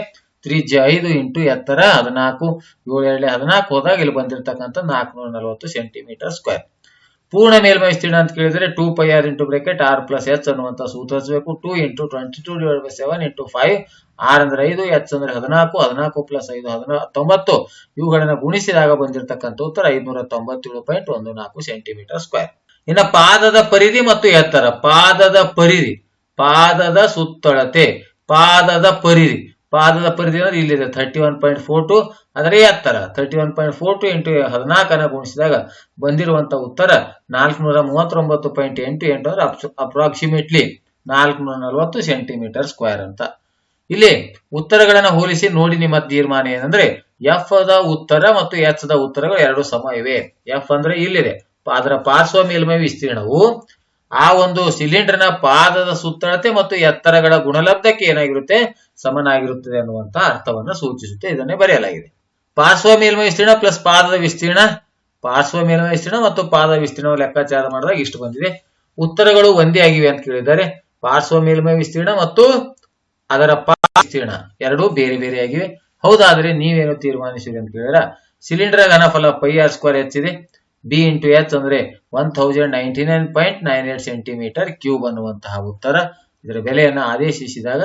ತ್ರಿಜ್ಯ ಐದು ಇಂಟು ಎತ್ತರ ಹದಿನಾಲ್ಕು, ಏಳು ಎರಡು ಹದಿನಾಲ್ಕು ಹೋದಾಗ ಇಲ್ಲಿ ಬಂದಿರತಕ್ಕಂಥ ನಾಲ್ಕುನೂರ ನಲವತ್ತು ಸೆಂಟಿಮೀಟರ್ ಸ್ಕ್ವೇರ್ ಪೂರ್ಣ ಮೇಲ್ಮೈ ವಿಸ್ತೀರ್ಣ ಅಂತ ಕೇಳಿದ್ರೆ two pi R into bracket R plus H ಅನ್ನುವಂಥ ಸೂತ್ರ ಹಚ್ಚಬೇಕು two into twenty two divide by seven into five R ಅಂದ್ರೆ ಐದು ಎಚ್ ಅಂದ್ರೆ ಹದಿನಾಲ್ಕು ಹದಿನಾಲ್ಕು ಪ್ಲಸ್ ಐದು, ಹದಿನಾ ತೊಂಬತ್ತು. ಇವುಗಳನ್ನ ಗುಣಿಸಿದಾಗ ಬಂದಿರತಕ್ಕಂಥ ಉತ್ತರ ಐದುನೂರ ತೊಂಬತ್ತೇಳು ಪಾಯಿಂಟ್ ಒಂದು ನಾಲ್ಕು ಸೆಂಟಿಮೀಟರ್ ಸ್ಕ್ವೇರ್ ಇನ್ನ ಪಾದದ ಪರಿಧಿ ಮತ್ತು ಎತ್ತರ. ಪಾದದ ಪರಿಧಿ. ಪಾದದ ಸುತ್ತಳತೆ. ಪಾದದ ಪರಿಧಿ. ಪಾದದ ಪರಿಧಿ ಅಂದ್ರೆ ಇಲ್ಲಿದೆ thirty one point four two ಅದರ ಎತ್ತರ. Thirty one point four two into ಹದಿನಾಲ್ಕನ್ನ ಗುಣಿಸಿದಾಗ ಬಂದಿರುವಂತ ಉತ್ತರ ನಾಲ್ಕುನೂರ ಮೂವತ್ತೊಂಬತ್ತು ಪಾಯಿಂಟ್ ಎಂಟು ಎಂಟು ಅಂದ್ರೆ ಅಪ್ರಾಕ್ಸಿಮೇಟ್ಲಿ ನಾಲ್ಕುನೂರ ನಲವತ್ತು ಸೆಂಟಿಮೀಟರ್ ಸ್ಕ್ವೇರ್ ಅಂತ. ಇಲ್ಲಿ ಉತ್ತರಗಳನ್ನ ಹೋಲಿಸಿ ನೋಡಿ ನಿಮ್ಮ ತೀರ್ಮಾನ ಏನಂದ್ರೆ ಎಫ್ ದ ಉತ್ತರ ಮತ್ತು ಎಚ್ ದ ಉತ್ತರಗಳು ಎರಡು ಸಮ ಇವೆ ಎಫ್ ಅಂದ್ರೆ ಇಲ್ಲಿದೆ. ಅದರ ಪಾರ್ಶ್ವ ಮೇಲ್ಮೈ ವಿಸ್ತೀರ್ಣವು ಆ ಒಂದು ಸಿಲಿಂಡರ್ನ ಪಾದದ ಸುತ್ತಳತೆ ಮತ್ತು ಎತ್ತರಗಳ ಗುಣಲಬ್ಧಕ್ಕೆ ಏನಾಗಿರುತ್ತೆ? ಸಮನಾಗಿರುತ್ತದೆ ಅನ್ನುವಂತಹ ಅರ್ಥವನ್ನ ಸೂಚಿಸುತ್ತೆ, ಇದನ್ನೇ ಬರೆಯಲಾಗಿದೆ. ಪಾರ್ಶ್ವ ಮೇಲ್ಮೈ ವಿಸ್ತೀರ್ಣ ಪ್ಲಸ್ ಪಾದದ ವಿಸ್ತೀರ್ಣ. ಪಾರ್ಶ್ವ ಮೇಲ್ಮೈ ವಿಸ್ತೀರ್ಣ ಮತ್ತು ಪಾದ ವಿಸ್ತೀರ್ಣ ಲೆಕ್ಕಾಚಾರ ಮಾಡಿದಾಗ ಇಷ್ಟು ಬಂದಿದೆ. ಉತ್ತರಗಳು ಒಂದೇ ಆಗಿವೆ ಅಂತ ಕೇಳಿದ್ದಾರೆ. ಪಾರ್ಶ್ವ ಮೇಲ್ಮೈ ವಿಸ್ತೀರ್ಣ ಮತ್ತು ಅದರ ಪಾದ ವಿಸ್ತೀರ್ಣ ಎರಡೂ ಬೇರೆ ಬೇರೆ ಆಗಿವೆ. ಹೌದಾದ್ರೆ ನೀವೇನು ತೀರ್ಮಾನಿಸಿರಿ ಅಂತ ಕೇಳಿದ್ರ? ಸಿಲಿಂಡರ್ ಘನಫಲ ಪೈ ಆರ್ ಸ್ಕ್ವೇರ್ ಹೆಚ್ಚಿದೆ. ಬಿ ಇಂಟು ಎಚ್ ಅಂದ್ರೆ one thousand ninety nine point nine eight centimetre cube ಅನ್ನುವಂತಹ ಉತ್ತರ. ಇದರ ಬೆಲೆಯನ್ನು ಆದೇಶಿಸಿದಾಗ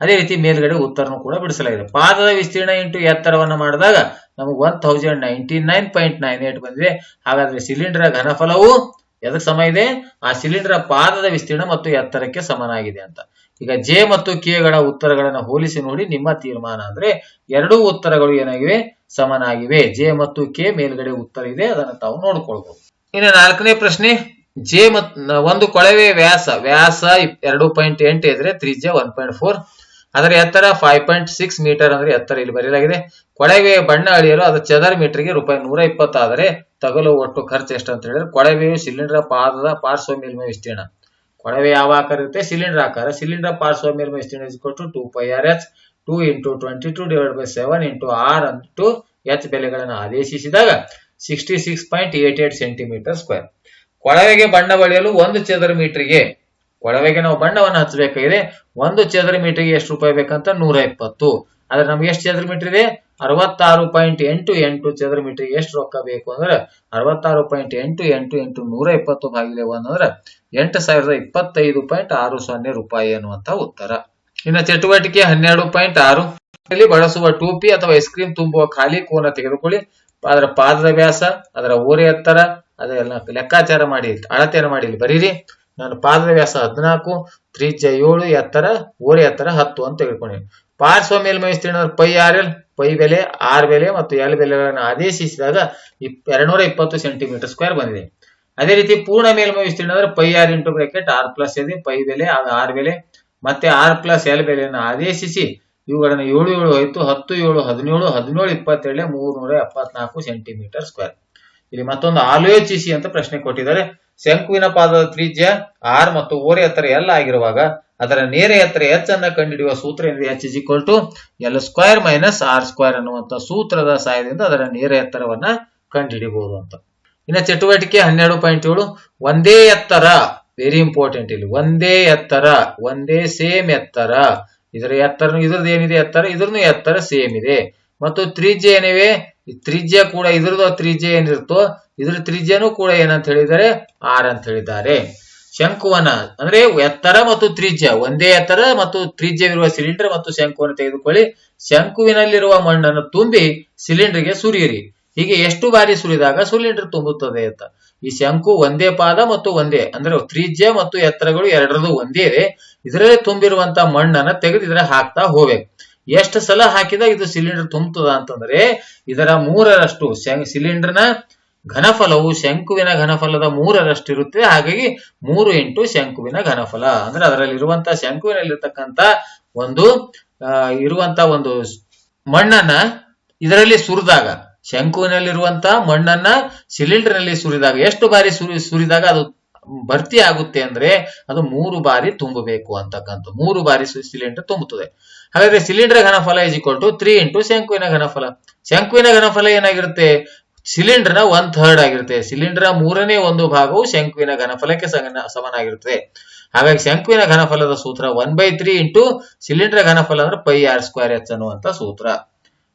ಅದೇ ರೀತಿ ಮೇಲ್ಗಡೆ ಉತ್ತರನು ಕೂಡ ಬಿಡಿಸಲಾಗಿದೆ. ಪಾದದ ವಿಸ್ತೀರ್ಣ ಇಂಟು ಎತ್ತರವನ್ನ ಮಾಡಿದಾಗ ನಮಗೆ one thousand ninety nine point nine eight ಬಂದಿದೆ. ಹಾಗಾದ್ರೆ ಸಿಲಿಂಡರ್ ಘನಫಲವು ಎದಕ್ಕೆ ಸಮ ಇದೆ? ಆ ಸಿಲಿಂಡರ್ ಪಾದದ ವಿಸ್ತೀರ್ಣ ಮತ್ತು ಎತ್ತರಕ್ಕೆ ಸಮನಾಗಿದೆ ಅಂತ. ಈಗ ಜೆ ಮತ್ತು ಕೆಗಳ ಉತ್ತರಗಳನ್ನು ಹೋಲಿಸಿ ನೋಡಿ ನಿಮ್ಮ ತೀರ್ಮಾನ ಅಂದ್ರೆ ಎರಡೂ ಉತ್ತರಗಳು ಏನಾಗಿವೆ? ಸಮನಾಗಿವೆ. ಜೆ ಮತ್ತು ಕೆ ಮೇಲ್ಗಡೆ ಉತ್ತರ ಇದೆ, ಅದನ್ನು ತಾವು ನೋಡ್ಕೊಳ್ಬಹುದು ಇನ್ನು ನಾಲ್ಕನೇ ಪ್ರಶ್ನೆ, ಜೆ ಮತ್ ಒಂದು ಕೊಳವೆ ವ್ಯಾಸ ವ್ಯಾಸ ಎರಡು ಪಾಯಿಂಟ್ ಎಂಟು ಇದ್ರೆ ತ್ರಿಜ್ಯ ಒನ್ ಪಾಯಿಂಟ್ ಫೋರ್. ಅದರ ಎತ್ತರ ಫೈವ್ ಪಾಯಿಂಟ್ ಸಿಕ್ಸ್ ಮೀಟರ್ ಅಂದ್ರೆ ಎತ್ತರ ಇಲ್ಲಿ ಬರೆಯಲಾಗಿದೆ. ಕೊಳವೆ ಬಣ್ಣ ಅಳಿಯಲು ಅದು ಚದರ ಮೀಟರ್ಗೆ ರೂಪಾಯಿ ನೂರ ಇಪ್ಪತ್ತಾದರೆ ತಗಲು ಒಟ್ಟು ಖರ್ಚು ಎಷ್ಟು ಅಂತ ಹೇಳಿದ್ರೆ ಕೊಳವೆಯು ಸಿಲಿಂಡರ್ ಪಾದದ ಪಾರ್ಶ್ವ ಮೇಲ್ಮೈ ವಿಸ್ತೀರ್ಣ. ಕೊಳವೆ ಯಾವ ಆಕಾರ ಇರುತ್ತೆ ಸಿಲಿಂಡರ್ ಆಕಾರ ಸಿಲಿಂಡರ್ ಪಾರ್ಶ್ವ ಮೇಲ್ಮೈ ವಿಸ್ತೀರ್ಣ two two pi R H two into twenty two divide by seven into R into H ಬೆಲೆಗಳನ್ನು ಆದೇಶಿಸಿದಾಗ sixty six point eight eight centimetre square ಕೊಳವೆಗೆ ಬಣ್ಣ ಬಳಿಯಲು ಒಂದು ಚದರ ಮೀಟರ್ಗೆ ಕೊಳವೆಗೆ ನಾವು ಬಣ್ಣವನ್ನು ಹಚ್ಚಬೇಕಾಗಿದೆ ಒಂದು ಚದರ ಮೀಟರ್ಗೆ ಎಷ್ಟು ರೂಪಾಯಿ ಬೇಕಂತ? ನೂರ ಇಪ್ಪತ್ತು ಆದ್ರೆ ನಮ್ಗೆ ಎಷ್ಟು ಚದರ ಮೀಟರ್ ಇದೆ? ಅರವತ್ತಾರು ಪಾಯಿಂಟ್ ಎಂಟು ಎಂಟು ಚದರ ಮೀಟರ್ ಎಷ್ಟು ರೊಕ್ಕ ಬೇಕು ಅಂದ್ರೆ ಅರವತ್ತಾರು ಪಾಯಿಂಟ್ ಎಂಟು ಎಂಟು ಎಂಟು ನೂರ ಇಪ್ಪತ್ತು ಭಾಗಿಲೆ ಒಂದು ಅಂದ್ರೆ ಎಂಟು ಸಾವಿರದ ಇಪ್ಪತ್ತೈದು ಪಾಯಿಂಟ್ ಆರು ಸೊನ್ನೆ ರೂಪಾಯಿ ಅನ್ನುವಂತ ಉತ್ತರ. ಇನ್ನು ಚಟುವಟಿಕೆ ಹನ್ನೆರಡು ಪಾಯಿಂಟ್ ಆರು. ಬಳಸುವ ಟೋಪಿ ಅಥವಾ ಐಸ್ ಕ್ರೀಮ್ ತುಂಬುವ ಖಾಲಿ ಕೋನ ತೆಗೆದುಕೊಳ್ಳಿ. ಅದರ ಪಾದದ ವ್ಯಾಸ, ಅದರ ಓರೆ ಎತ್ತರ, ಅದೆಲ್ಲ ಲೆಕ್ಕಾಚಾರ ಮಾಡಿ, ಅಳತೆಯನ್ನು ಮಾಡಿ ಬರೀರಿ. ನಾನು ಪಾದದ ವ್ಯಾಸ ಹದಿನಾಲ್ಕು, ತ್ರಿಜ್ಯ ಏಳು, ಎತ್ತರ, ಓರೆ ಎತ್ತರ ಹತ್ತು ಅಂತ ತೆಗೆದುಕೊಂಡಿ ಪಾರ್ಶ್ವ ಮೇಲ್ಮೈ ವಿಸ್ತೀರ್ಣ ಪೈ ಆರ್ ಎಲ್, ಪೈ ಬೆಲೆ, ಆರ್ ಬೆಲೆ ಮತ್ತು ಎಲ್ ಬೆಲೆಗಳನ್ನು ಆದೇಶಿಸಿದಾಗ ಎರಡ್ನೂರ ಇಪ್ಪತ್ತು ಸೆಂಟಿಮೀಟರ್ ಸ್ಕ್ವೇರ್ ಬಂದಿದೆ. ಅದೇ ರೀತಿ ಪೂರ್ಣ ಮೇಲ್ಮೈ ವಿಸ್ತೀರ್ಣ ಅಂದ್ರೆ pi R into bracket, R plus ಇದೆ ಪೈ ಬೆಲೆ ಆರ್ ಬೆಲೆ ಮತ್ತೆ ಆರ್ ಪ್ಲಸ್ ಎಲ್ ಬೆಲೆಯನ್ನು ಆದೇಶಿಸಿ ಇವುಗಳನ್ನು ಏಳು ಏಳು ಹೋಯ್ತು, ಹತ್ತು ಏಳು ಹದಿನೇಳು ಹದಿನೇಳು ಇಪ್ಪತ್ತೇಳೆ ಮೂರ್ನೂರ ಎಪ್ಪತ್ನಾಲ್ಕು ಸೆಂಟಿಮೀಟರ್ ಸ್ಕ್ವೇರ್. ಇಲ್ಲಿ ಮತ್ತೊಂದು ಆಲೋಚಿಸಿ ಅಂತ ಪ್ರಶ್ನೆ ಕೊಟ್ಟಿದ್ದಾರೆ. ಶಂಕುವಿನ ಪಾದದ ತ್ರಿಜ್ಯ ಆರ್ ಮತ್ತು ಓರೆ ಎತ್ತರ ಎಲ್ ಆಗಿರುವಾಗ ಅದರ ನೇರ ಎತ್ತರ ಎಚ್ ಕಂಡುಹಿಡಿಯುವ ಸೂತ್ರ ಏನಿದೆ H is equal to L square minus R square ಅನ್ನುವಂತ ಸೂತ್ರದ ಸಹಾಯದಿಂದ ಅದರ ನೇರ ಎತ್ತರವನ್ನ ಕಂಡುಹಿಡಿಬಹುದು ಅಂತ. ಇನ್ನು ಚಟುವಟಿಕೆ ಹನ್ನೆರಡು ಪಾಯಿಂಟ್ ಏಳು, ಒಂದೇ ಎತ್ತರ ವೆರಿ ಇಂಪಾರ್ಟೆಂಟ್ ಇಲ್ಲಿ, ಒಂದೇ ಎತ್ತರ, ಒಂದೇ ಸೇಮ್ ಎತ್ತರ. ಇದರ ಎತ್ತರ ಇದ್ರದ್ದು ಏನಿದೆ ಎತ್ತರ? ಇದ್ರದ್ದು ಎತ್ತರ ಸೇಮ್ ಇದೆ. ಮತ್ತು ತ್ರಿಜ್ಯ ಏನಿವೆ? ತ್ರಿಜ್ಯ ಕೂಡ ಇದ್ರದ್ದು ತ್ರಿಜ್ಯ ಏನಿರುತ್ತೋ, ಇದ್ರ ತ್ರಿಜ್ಯನೂ ಕೂಡ ಏನಂತ ಹೇಳಿದ್ದಾರೆ? ಆರ್ ಅಂತ ಹೇಳಿದ್ದಾರೆ. ಶಂಕುವನ, ಅಂದ್ರೆ ಎತ್ತರ ಮತ್ತು ತ್ರಿಜ್ಯ, ಒಂದೇ ಎತ್ತರ ಮತ್ತು ತ್ರಿಜ್ಯವಿರುವ ಸಿಲಿಂಡರ್ ಮತ್ತು ಶಂಕುವನ್ನು ತೆಗೆದುಕೊಳ್ಳಿ. ಶಂಕುವಿನಲ್ಲಿರುವ ಮಣ್ಣನ್ನು ತುಂಬಿ ಸಿಲಿಂಡರ್ಗೆ ಸುರಿಯಿರಿ. ಹೀಗೆ ಎಷ್ಟು ಬಾರಿ ಸುರಿದಾಗ ಸಿಲಿಂಡರ್ ತುಂಬುತ್ತದೆ ಅಂತ. ಈ ಶಂಕು ಒಂದೇ ಪಾದ ಮತ್ತು ಒಂದೇ, ಅಂದ್ರೆ ತ್ರಿಜ್ಯ ಮತ್ತು ಎತ್ತರಗಳು ಎರಡರದು ಒಂದೇ ಇದೆ. ಇದರಲ್ಲಿ ತುಂಬಿರುವಂತ ಮಣ್ಣನ್ನ ತೆಗೆದು ಇದರ ಹಾಕ್ತಾ ಹೋಗ್ಬೇಕು. ಎಷ್ಟು ಸಲ ಹಾಕಿದ ಇದು ಸಿಲಿಂಡರ್ ತುಂಬುತ್ತದ ಅಂತಂದ್ರೆ, ಇದರ ಮೂರರಷ್ಟು ಸಿಲಿಂಡರ್ನ ಘನಫಲವು ಶಂಕುವಿನ ಘನಫಲದ ಮೂರರಷ್ಟು ಇರುತ್ತೆ ಹಾಗಾಗಿ ಮೂರು ಇಂಟು ಶಂಕುವಿನ ಘನಫಲ. ಅಂದ್ರೆ ಅದರಲ್ಲಿ ಇರುವಂತ ಶಂಕುವಿನಲ್ಲಿರ್ತಕ್ಕಂತ ಒಂದು ಇರುವಂತ ಒಂದು ಮಣ್ಣನ್ನ ಇದರಲ್ಲಿ ಸುರಿದಾಗ, ಶಂಕುವಿನಲ್ಲಿರುವಂತ ಮಣ್ಣನ್ನ ಸಿಲಿಂಡರ್ನಲ್ಲಿ ಸುರಿದಾಗ, ಎಷ್ಟು ಬಾರಿ ಸುರಿ, ಸುರಿದಾಗ ಅದು ಭರ್ತಿ ಆಗುತ್ತೆ ಅಂದ್ರೆ ಅದು ಮೂರು ಬಾರಿ ತುಂಬಬೇಕು ಅಂತಕ್ಕಂಥ ಮೂರು ಬಾರಿ ಸಿಲಿಂಡರ್ ತುಂಬುತ್ತದೆ. ಹಾಗಾದ್ರೆ cylinder ಘನಫಲ is equal to three into ಶಂಕುವಿನ ಘನಫಲ. ಶಂಕುವಿನ ಘನಫಲ ಏನಾಗಿರುತ್ತೆ? ಸಿಲಿಂಡರ್ನ ಒನ್ ಥರ್ಡ್ ಆಗಿರುತ್ತೆ. ಸಿಲಿಂಡರ್ನ ಮೂರನೇ ಒಂದು ಭಾಗವು ಶಂಕುವಿನ ಘನಫಲಕ್ಕೆ ಸಮ- ಸಮನಾಗಿರುತ್ತದೆ ಹಾಗಾಗಿ ಶಂಕುವಿನ ಘನಫಲದ ಸೂತ್ರ one by three into cylinder ಘನಫಲ ಅಂದ್ರೆ ಪೈ ಆರ್ ಸ್ಕ್ವೇರ್ ಎಚ್ ಅನ್ನುವಂತ ಸೂತ್ರ.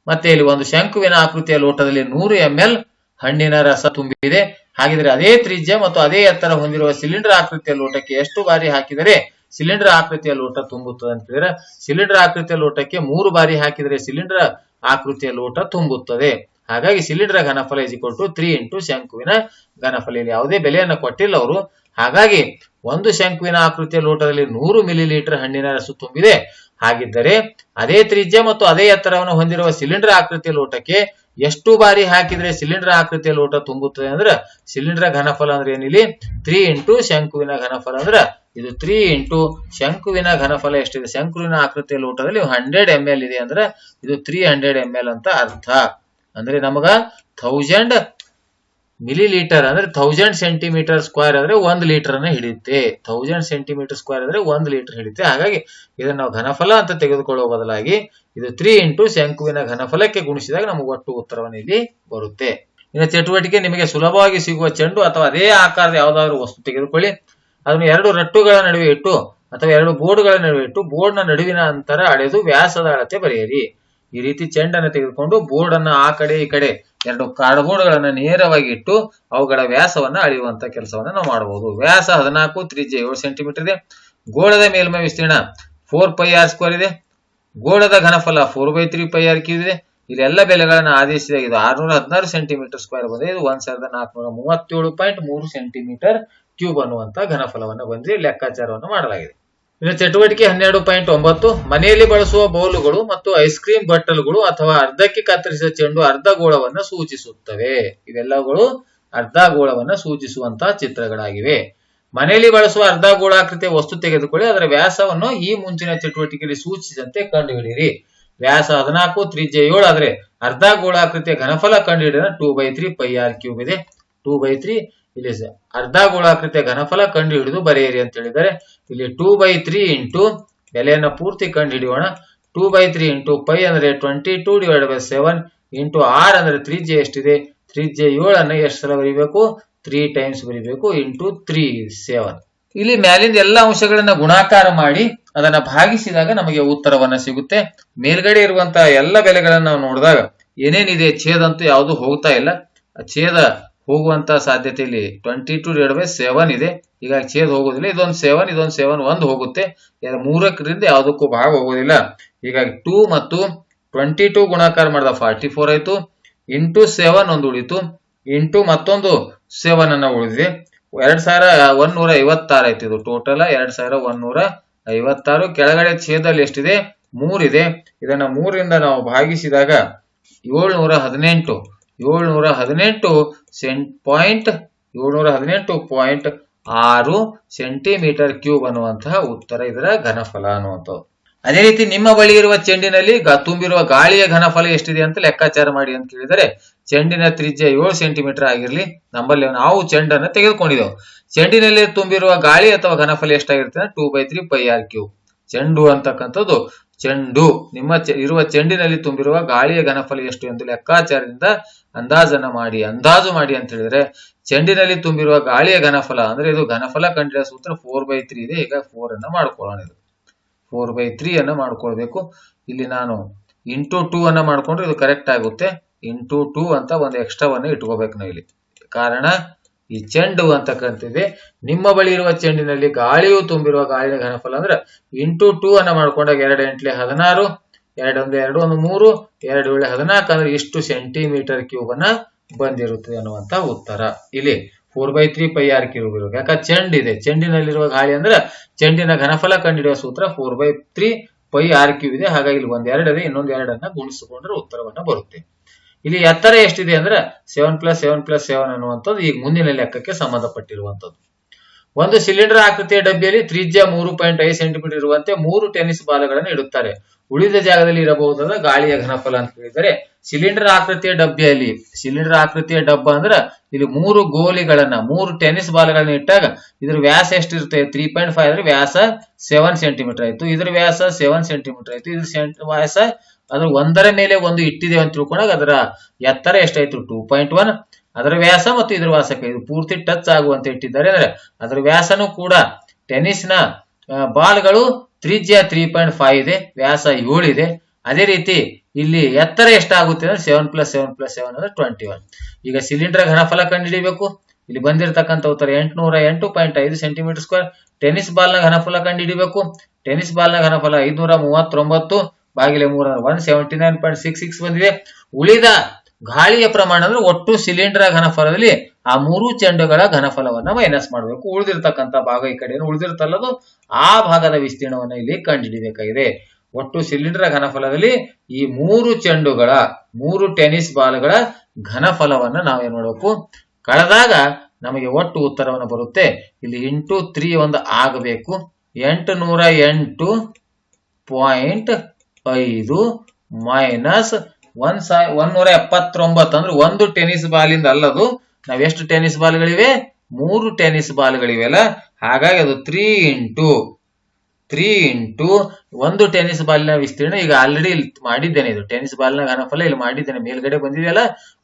ಮತ್ತೆ ಇಲ್ಲಿ ಒಂದು ಶಂಕುವಿನ ಆಕೃತಿಯ ಲೋಟದಲ್ಲಿ ನೂರು ಎಂ ಎಲ್ ಹಣ್ಣಿನ ರಸ ತುಂಬಿದೆ. ಹಾಗಿದ್ರೆ ಅದೇ ತ್ರಿಜ್ಯ ಮತ್ತು ಅದೇ ಎತ್ತರ ಹೊಂದಿರುವ ಸಿಲಿಂಡರ್ ಆಕೃತಿಯ ಲೋಟಕ್ಕೆ ಎಷ್ಟು ಬಾರಿ ಹಾಕಿದರೆ ಸಿಲಿಂಡರ್ ಆಕೃತಿಯ ಲೋಟ ತುಂಬುತ್ತದೆ ಅಂತ ಹೇಳಿದ್ರೆ ಸಿಲಿಂಡರ್ ಆಕೃತಿಯ ಲೋಟಕ್ಕೆ ಮೂರು ಬಾರಿ ಹಾಕಿದರೆ ಸಿಲಿಂಡರ್ ಆಕೃತಿಯ ಲೋಟ ತುಂಬುತ್ತದೆ. ಹಾಗಾಗಿ cylinder ಘನಫಲ is equal to three into ಶಂಕುವಿನ ಘನಫಲ. ಇಲ್ಲಿ ಯಾವುದೇ ಬೆಲೆಯನ್ನು ಕೊಟ್ಟಿಲ್ಲ ಅವರು. ಹಾಗಾಗಿ ಒಂದು ಶಂಕುವಿನ ಆಕೃತಿಯ ಲೋಟದಲ್ಲಿ ನೂರು ಮಿಲಿ ಲೀಟರ್ ಹಣ್ಣಿನ ರಸ ತುಂಬಿದೆ. ಹಾಗಿದ್ದರೆ ಅದೇ ತ್ರಿಜ್ಯ ಮತ್ತು ಅದೇ ಎತ್ತರವನ್ನು ಹೊಂದಿರುವ ಸಿಲಿಂಡರ್ ಆಕೃತಿಯ ಲೋಟಕ್ಕೆ ಎಷ್ಟು ಬಾರಿ ಹಾಕಿದ್ರೆ ಸಿಲಿಂಡರ್ ಆಕೃತಿಯ ಲೋಟ ತುಂಬುತ್ತದೆ ಅಂದ್ರೆ ಸಿಲಿಂಡರ್ ಘನಫಲ ಅಂದ್ರೆ ಏನಿಲ್ಲಿ? ತ್ರೀ ಇಂಟು ಶಂಕುವಿನ ಘನಫಲ ಅಂದ್ರೆ ಇದು ತ್ರೀ ಇಂಟು ಶಂಕುವಿನ ಘನಫಲ ಎಷ್ಟಿದೆ? ಶಂಕುವಿನ ಆಕೃತಿಯ ಲೋಟದಲ್ಲಿ ಹಂಡ್ರೆಡ್ ಎಂ ಇದೆ ಅಂದ್ರೆ ಇದು ತ್ರೀ ಹಂಡ್ರೆಡ್ ಅಂತ ಅರ್ಥ. ಅಂದ್ರೆ ನಮಗ ಥೌಸಂಡ್ ಮಿಲಿ ಲೀಟರ್ ಅಂದ್ರೆ ಥೌಸಂಡ್ ಸೆಂಟಿಮೀಟರ್ ಸ್ಕ್ವೇರ್ ಅಂದ್ರೆ ಒಂದ್ ಲೀಟರ್ ಅನ್ನ ಹಿಡಿಯುತ್ತೆ. ಥೌಸಂಡ್ ಸೆಂಟಿಮೀಟರ್ ಸ್ಕ್ವೇರ್ ಅಂದ್ರೆ ಒಂದ್ ಲೀಟರ್ ಹಿಡಿಯುತ್ತೆ. ಹಾಗಾಗಿ ಇದನ್ನ ನಾವು ಘನಫಲ ಅಂತ ತೆಗೆದುಕೊಳ್ಳುವ ಬದಲಾಗಿ ಇದು ತ್ರೀ ಇಂಟು ಶಂಕುವಿನ ಘನಫಲಕ್ಕೆ ಗುಣಿಸಿದಾಗ ನಮಗೆ ಒಟ್ಟು ಉತ್ತರವನ್ನು ಇಲ್ಲಿ ಬರುತ್ತೆ. ಇನ್ನು ಚಟುವಟಿಕೆ ನಿಮಗೆ ಸುಲಭವಾಗಿ ಸಿಗುವ ಚೆಂಡು ಅಥವಾ ಅದೇ ಆಕಾರದ ಯಾವುದಾದ್ರು ವಸ್ತು ತೆಗೆದುಕೊಳ್ಳಿ. ಅದನ್ನು ಎರಡು ರಟ್ಟುಗಳ ನಡುವೆ ಇಟ್ಟು ಅಥವಾ ಎರಡು ಬೋರ್ಡ್ಗಳ ನಡುವೆ ಇಟ್ಟು ಬೋರ್ಡ್ನ ನಡುವಿನ ಅಂತರ ಅಳೆದು ವ್ಯಾಸದ ಅಳತೆ ಬರೆಯಿರಿ. ಈ ರೀತಿ ಚೆಂಡನ್ನು ತೆಗೆದುಕೊಂಡು ಬೋರ್ಡ್ ಅನ್ನ ಆ ಕಡೆ ಈ ಕಡೆ ಎರಡು ಕಾರ್ಡ್ಬೋರ್ಡ್ ಗಳನ್ನ ನೇರವಾಗಿ ಇಟ್ಟು ಅವುಗಳ ವ್ಯಾಸವನ್ನ ಅಳೆಯುವಂತ ಕೆಲಸವನ್ನ ನಾವು ಮಾಡಬಹುದು ವ್ಯಾಸ ಹದಿನಾಲ್ಕು ತ್ರಿಜ್ಯ ಏಳು ಸೆಂಟಿಮೀಟರ್ ಇದೆ. ಗೋಳದ ಮೇಲ್ಮೈ ವಿಸ್ತೀರ್ಣ ಫೋರ್ ಪೈ ಆರ್ ಸ್ಕ್ವೇರ್ ಇದೆ. ಗೋಳದ ಘನಫಲ four by three pi R cube ಇದೆ. ಇಲ್ಲೆಲ್ಲ ಬೆಲೆಗಳನ್ನ ಇದು ಆರ್ನೂರ ಹದಿನಾರು ಸೆಂಟಿಮೀಟರ್ ಸ್ಕ್ವೇರ್ ಬಂದಿದೆ. ಇದು ಒಂದ್ ಸಾವಿರದ ನಾಲ್ಕುನೂರ ಮೂವತ್ತೇಳು ಪಾಯಿಂಟ್ ಮೂರು ಸೆಂಟಿಮೀಟರ್ ಕ್ಯೂಬ್ ಅನ್ನುವಂತ ಘನಫಲವನ್ನು ಬಂದ್ರೆ ಲೆಕ್ಕಾಚಾರವನ್ನು ಮಾಡಲಾಗಿದೆ. ಇನ್ನು ಚಟುವಟಿಕೆ ಹನ್ನೆರಡು ಪಾಯಿಂಟ್ ಒಂಬತ್ತು, ಮನೆಯಲ್ಲಿ ಬಳಸುವ ಬೌಲುಗಳು ಮತ್ತು ಐಸ್ ಕ್ರೀಮ್ ಬಟ್ಟಲುಗಳು ಅಥವಾ ಅರ್ಧಕ್ಕೆ ಕತ್ತರಿಸಿದ ಚೆಂಡು ಅರ್ಧ ಗೋಳವನ್ನು ಸೂಚಿಸುತ್ತವೆ. ಇವೆಲ್ಲವುಗಳು ಅರ್ಧ ಗೋಳವನ್ನು ಸೂಚಿಸುವಂತಹ ಚಿತ್ರಗಳಾಗಿವೆ. ಮನೆಯಲ್ಲಿ ಬಳಸುವ ಅರ್ಧ ಗೋಳಾಕೃತಿಯ ವಸ್ತು ತೆಗೆದುಕೊಳ್ಳಿ, ಅದರ ವ್ಯಾಸವನ್ನು ಈ ಮುಂಚಿನ ಚಟುವಟಿಕೆಯಲ್ಲಿ ಸೂಚಿಸಿದಂತೆ ಕಂಡುಹಿಡಿಯಿರಿ. ವ್ಯಾಸ ಹದಿನಾಲ್ಕು, ತ್ರಿಜ್ಯ ಏಳು ಆದ್ರೆ ಅರ್ಧ ಗೋಳಾಕೃತಿಯ ಘನಫಲ ಕಂಡುಹಿಡಿದ two by three pi R cube ಇದೆ. ಟೂ ಬೈ ತ್ರೀ ಇಲ್ಲಿ ಅರ್ಧ ಗೋಳಾಕೃತಿಯ ಘನಫಲ ಕಂಡು ಹಿಡಿದು ಬರೆಯಿರಿ ಅಂತ ಹೇಳಿದರೆ ಇಲ್ಲಿ ಟೂ ಬೈ ತ್ರೀ ಇಂಟು ಬೆಲೆಯನ್ನ ಪೂರ್ತಿ ಕಂಡು ಹಿಡಿಯೋಣ two by three into pi ಅಂದ್ರೆ twenty two divide by seven into R ಅಂದ್ರೆ ತ್ರಿಜ್ಯ ಎಷ್ಟಿದೆ? ತ್ರಿಜ್ಯ ಏಳನ್ನ ಎಷ್ಟು ಸಲ ಬರಿಬೇಕು? ತ್ರೀ ಟೈಮ್ಸ್ ಬರಿಬೇಕು ಇಂಟು ತ್ರೀ ಸೆವೆನ್ ಇಲ್ಲಿ ಮ್ಯಾಲಿಂದ ಎಲ್ಲ ಅಂಶಗಳನ್ನ ಗುಣಾಕಾರ ಮಾಡಿ ಅದನ್ನ ಭಾಗಿಸಿದಾಗ ನಮಗೆ ಉತ್ತರವನ್ನ ಸಿಗುತ್ತೆ. ಮೇಲ್ಗಡೆ ಇರುವಂತಹ ಎಲ್ಲ ಬೆಲೆಗಳನ್ನ ನಾವು ನೋಡಿದಾಗ ಏನೇನಿದೆ? ಛೇದ ಅಂತೂ ಯಾವುದು ಹೋಗ್ತಾ ಇಲ್ಲ. ಛೇದ ಹೋಗುವಂತ ಸಾಧ್ಯತೆ ಇಲ್ಲಿ twenty two divide by seven ಇದೆ. ಈಗ ಛೇದ ಹೋಗೋದಿಲ್ಲ ಇದೊಂದು ಸೆವೆನ್ ಇದೊಂದು ಸೆವೆನ್ ಒಂದು ಹೋಗುತ್ತೆ. ಮೂರಕ್ಕರಿಂದ ಯಾವುದಕ್ಕೂ ಭಾಗ ಹೋಗೋದಿಲ್ಲ ಹೀಗಾಗಿ ಟೂ ಮತ್ತು ಟ್ವೆಂಟಿ ಟೂ ಗುಣಾಕಾರ ಮಾಡಿದ ಫಾರ್ಟಿ ಫೋರ್ ಆಯ್ತು. ಇಂಟು ಸೆವೆನ್ ಒಂದು ಉಳಿತು. ಇಂಟು ಮತ್ತೊಂದು ಸೆವೆನ್ ಅನ್ನ ಉಳಿದಿದೆ. ಎರಡ್ ಸಾವಿರ ನೂರ ಐವತ್ತಾರು ಆಯ್ತು ಇದು ಟೋಟಲ್ ಎರಡ್ ಸಾವಿರ ಒಂದ್ ಐವತ್ತಾರು. ಕೆಳಗಡೆ ಛೇದಲ್ಲಿ ಎಷ್ಟಿದೆ? ಮೂರಿದೆ ಇದನ್ನ ಮೂರಿಂದ ನಾವು ಭಾಗಿಸಿದಾಗ ಏಳ್ನೂರ ಹದಿನೆಂಟು. ಏಳ್ನೂರ ಹದಿನೆಂಟು ಸೆಂಟ್ ಪಾಯಿಂಟ್ ಏಳ್ನೂರ ಹದಿನೆಂಟು ಪಾಯಿಂಟ್ ಆರು ಸೆಂಟಿಮೀಟರ್ ಕ್ಯೂಬ್ ಅನ್ನುವಂತಹ ಉತ್ತರ ಇದರ ಘನಫಲ ಅನ್ನುವಂಥದ್ದು. ಅದೇ ರೀತಿ ನಿಮ್ಮ ಬಳಿ ಇರುವ ಚೆಂಡಿನಲ್ಲಿ ತುಂಬಿರುವ ಗಾಳಿಯ ಘನಫಲ ಎಷ್ಟಿದೆ ಅಂತ ಲೆಕ್ಕಾಚಾರ ಮಾಡಿ ಅಂತ ಕೇಳಿದರೆ, ಚೆಂಡಿನ ತ್ರಿಜ್ಯ ಏಳು ಸೆಂಟಿಮೀಟರ್ ಆಗಿರಲಿ ನಮ್ಮಲ್ಲಿ ನಾವು ಚೆಂಡನ್ನು ತೆಗೆದುಕೊಂಡಿದ್ದೆವು. ಚೆಂಡಿನಲ್ಲಿ ತುಂಬಿರುವ ಗಾಳಿ ಅಥವಾ ಘನಫಲ ಎಷ್ಟಾಗಿರ್ತದೆ? Two by three pi R cube ಚೆಂಡು ಅಂತಕ್ಕಂಥದ್ದು ಚೆಂಡು. ನಿಮ್ಮ ಇರುವ ಚೆಂಡಿನಲ್ಲಿ ತುಂಬಿರುವ ಗಾಳಿಯ ಘನಫಲ ಎಷ್ಟು ಎಂದು ಲೆಕ್ಕಾಚಾರದಿಂದ ಅಂದಾಜನ್ನ ಮಾಡಿ, ಅಂದಾಜು ಮಾಡಿ ಅಂತ ಹೇಳಿದ್ರೆ, ಚೆಂಡಿನಲ್ಲಿ ತುಂಬಿರುವ ಗಾಳಿಯ ಘನಫಲ ಅಂದ್ರೆ ಇದು ಘನಫಲ ಕಂಡಿರುವ ಸೂತ್ರ ಫೋರ್ ಬೈ ತ್ರೀ ಇದೆ. ಈಗ ಫೋರ್ ಅನ್ನ ಮಾಡ್ಕೊಳ್ಳೋಣ ಇದು. ಫೋರ್ ಬೈ ತ್ರೀ ಅನ್ನ ಮಾಡ್ಕೊಳ್ಬೇಕು. ಇಲ್ಲಿ ನಾನು ಇಂಟು ಟೂ ಅನ್ನ ಮಾಡ್ಕೊಂಡ್ರೆ ಇದು ಕರೆಕ್ಟ್ ಆಗುತ್ತೆ. ಇಂಟು ಟೂ ಅಂತ ಒಂದು ಎಕ್ಸ್ಟ್ರಾವನ್ನು ಇಟ್ಕೋಬೇಕು ನಾವು ಇಲ್ಲಿ ಕಾರಣ ಈ ಚೆಂಡು ಅಂತಕ್ಕಂಥದ್ದೇ ನಿಮ್ಮ ಬಳಿ ಇರುವ ಚೆಂಡಿನಲ್ಲಿ ಗಾಳಿಯು ತುಂಬಿರುವ ಗಾಳಿನ ಘನಫಲ ಅಂದ್ರೆ ಇಂಟು ಟೂ ಅನ್ನ ಮಾಡ್ಕೊಂಡಾಗ ಎರಡು ಎಂಟ್ಲೆ ಹದಿನಾರು, ಎರಡು ಒಂದು ಎರಡು ಒಂದು ಮೂರು, ಎರಡು ಏಳು ಹದಿನಾಲ್ಕು ಅಂದ್ರೆ ಇಷ್ಟು ಸೆಂಟಿಮೀಟರ್ ಕ್ಯೂಬ್ ಅನ್ನ ಬಂದಿರುತ್ತದೆ ಅನ್ನುವಂತ ಉತ್ತರ. ಇಲ್ಲಿ four by three pi R cube ಇರಬೇಕು ಯಾಕಂದ್ರೆ ಚೆಂಡ್ ಇದೆ. ಚೆಂಡಿನಲ್ಲಿರುವ ಗಾಳಿ ಅಂದ್ರೆ ಚೆಂಡಿನ ಘನಫಲ ಕಂಡುಹಿಡಿಯುವ ಸೂತ್ರ four by three pi R cube ಇದೆ. ಹಾಗಾಗಿ ಇಲ್ಲಿ ಒಂದ್ ಎರಡು ಇದೆ ಇನ್ನೊಂದ್ ಎರಡನ್ನ ಗುಣಿಸಿಕೊಂಡ್ರೆ ಉತ್ತರವನ್ನ ಬರುತ್ತೆ. ಇಲ್ಲಿ ಎತ್ತರ ಎಷ್ಟಿದೆ ಅಂದ್ರೆ seven plus seven plus seven ಅನ್ನುವಂಥದ್ದು ಈಗ ಮುಂದಿನ ಲೆಕ್ಕಕ್ಕೆ ಸಂಬಂಧಪಟ್ಟಿರುವಂತದ್ದು ಒಂದು ಸಿಲಿಂಡರ್ ಆಕೃತಿಯ ಡಬ್ಬಿಯಲ್ಲಿ ತ್ರಿಜ್ಯ ಮೂರು ಪಾಯಿಂಟ್ ಐದು ಸೆಂಟಿಮೀಟರ್ ಇರುವಂತೆ ಮೂರು ಟೆನಿಸ್ ಬಾಲಗಳನ್ನು ಇಡುತ್ತಾರೆ. ಉಳಿದ ಜಾಗದಲ್ಲಿ ಇರಬಹುದಾದ ಗಾಳಿಯ ಘನಫಲ ಅಂತ ಹೇಳಿದರೆ ಸಿಲಿಂಡರ್ ಆಕೃತಿಯ ಡಬ್ಬಿಯಲ್ಲಿ ಸಿಲಿಂಡರ್ ಆಕೃತಿಯ ಡಬ್ಬ ಅಂದ್ರೆ ಇಲ್ಲಿ ಮೂರು ಗೋಲಿಗಳನ್ನ, ಮೂರು ಟೆನಿಸ್ ಬಾಲ್ಗಳನ್ನ ಇಟ್ಟಾಗ ಇದ್ರ ವ್ಯಾಸ ಎಷ್ಟಿರುತ್ತೆ? ತ್ರೀ ಪಾಯಿಂಟ್ ಫೈವ್ ಅಂದ್ರೆ ವ್ಯಾಸ ಸೆವೆನ್ ಸೆಂಟಿಮೀಟರ್ ಆಯ್ತು. ಇದ್ರ ವ್ಯಾಸ ಸೆವೆನ್ ಸೆಂಟಿಮೀಟರ್ ಆಯ್ತು. ಇದ್ರ ವ್ಯಾಸ ಅದ್ರ ಒಂದರ ಮೇಲೆ ಒಂದು ಇಟ್ಟಿದೆ ಅಂತ ತಿಳ್ಕೊಂಡಾಗ ಅದರ ಎತ್ತರ ಎಷ್ಟಾಯ್ತು? ಟೂ ಪಾಯಿಂಟ್ ಒನ್ ಅದರ ವ್ಯಾಸ ಮತ್ತು ಇದ್ರ ವ್ಯಾಸಕ್ಕೆ ಇದು ಪೂರ್ತಿ ಟಚ್ ಆಗುವಂತ ಇಟ್ಟಿದ್ದಾರೆ. ಅಂದ್ರೆ ಅದರ ವ್ಯಾಸನೂ ಕೂಡ ಟೆನ್ನಿಸ್ನ ಬಾಲ್ಗಳು ತ್ರಿಜ್ಯ ತ್ರೀ ಪಾಯಿಂಟ್ ಫೈವ್ ಇದೆ, ವ್ಯಾಸ ಏಳು ಇದೆ. ಅದೇ ರೀತಿ ಇಲ್ಲಿ ಎತ್ತರ ಎಷ್ಟಾಗುತ್ತೆ ಅಂದ್ರೆ seven plus seven plus seven ಅಂದ್ರೆ ಟ್ವೆಂಟಿ ಒನ್ ಈಗ ಸಿಲಿಂಡರ್ ಘನಫಲ ಕಂಡುಹಿಡಿಬೇಕು. ಇಲ್ಲಿ ಬಂದಿರತಕ್ಕಂಥ ಉತ್ತರ ಎಂಟುನೂರ ಎಂಟು ಪಾಯಿಂಟ್ ಐದು ಸೆಂಟಿಮೀಟರ್ ಸ್ಕ್ವೇರ್ ಟೆನ್ನಿಸ್ ಬಾಲ್ನ ಘನಫಲ ಕಂಡುಹಿಡಿಬೇಕು. ಟೆನ್ನಿಸ್ ಬಾಲ್ನ ಘನಫಲ ಐದುನೂರ ಮೂವತ್ತೊಂಬತ್ತು. ಬಾಗಿಲೆ ಮೂರ one seventy nine point six six ಬಂದಿದೆ. ಉಳಿದ ಗಾಳಿಯ ಪ್ರಮಾಣ ಅಂದ್ರೆ ಒಟ್ಟು ಸಿಲಿಂಡರ್ ಘನಫಲದಲ್ಲಿ ಆ ಮೂರು ಚೆಂಡುಗಳ ಘನಫಲವನ್ನ ಮೈನಸ್ ಮಾಡಬೇಕು. ಉಳಿದಿರ್ತಕ್ಕಂಥ ಭಾಗ ಈ ಕಡೆ ಉಳಿದಿರ್ತಲ್ಲದು. ಆ ಭಾಗದ ವಿಸ್ತೀರ್ಣವನ್ನ ಇಲ್ಲಿ ಕಂಡುಹಿಡಿಬೇಕಾಗಿದೆ. ಒಟ್ಟು ಸಿಲಿಂಡರ್ ಘನಫಲದಲ್ಲಿ ಈ ಮೂರು ಚೆಂಡುಗಳ, ಮೂರು ಟೆನಿಸ್ ಬಾಲ್ಗಳ ಘನಫಲವನ್ನ ನಾವೇನ್ ಮಾಡಬೇಕು ಕಳೆದಾಗ ನಮಗೆ ಒಟ್ಟು ಉತ್ತರವನ್ನು ಬರುತ್ತೆ. ಇಲ್ಲಿ ಇಂಟು ತ್ರೀ ಒಂದು ಆಗಬೇಕು. ಎಂಟು ನೂರ ಎಂಟು ಪಾಯಿಂಟ್ ಐದು ಮೈನಸ್ ಒಂದ್ ಸಾ ಒಂದೂರ ಎಪ್ಪತ್ತೊಂಬತ್ತು ಅಂದ್ರೆ ಒಂದು ಟೆನಿಸ್ ಬಾಲಿಂದ ಅಲ್ಲದು ನಾವ್ ಎಷ್ಟು ಬಾಲ್ ಬಾಲ್ಗಳಿವೆ? ಮೂರು ಟೆನಿಸ್ ಬಾಲ್ಗಳಿವೆ ಬಾಲ್ಗಳಿವೆಲ್ಲ ಹಾಗಾಗಿ ಅದು ತ್ರೀ ಇಂಟು ತ್ರೀ ಇಂಟು ಒಂದು ಟೆನಿಸ್ ಬಾಲಿನ ವಿಸ್ತೀರ್ಣ ಈಗ ಆಲ್ರೆಡಿ ಇಲ್ಲಿ ಮಾಡಿದ್ದೇನೆ ಇದು. ಟೆನಿಸ್ ಬಾಲ್ನ ಘನಫಲ ಇಲ್ಲಿ ಮಾಡಿದ್ದೇನೆ. ಮೇಲ್ಗಡೆ ಬಂದಿದೆಯಲ್ಲ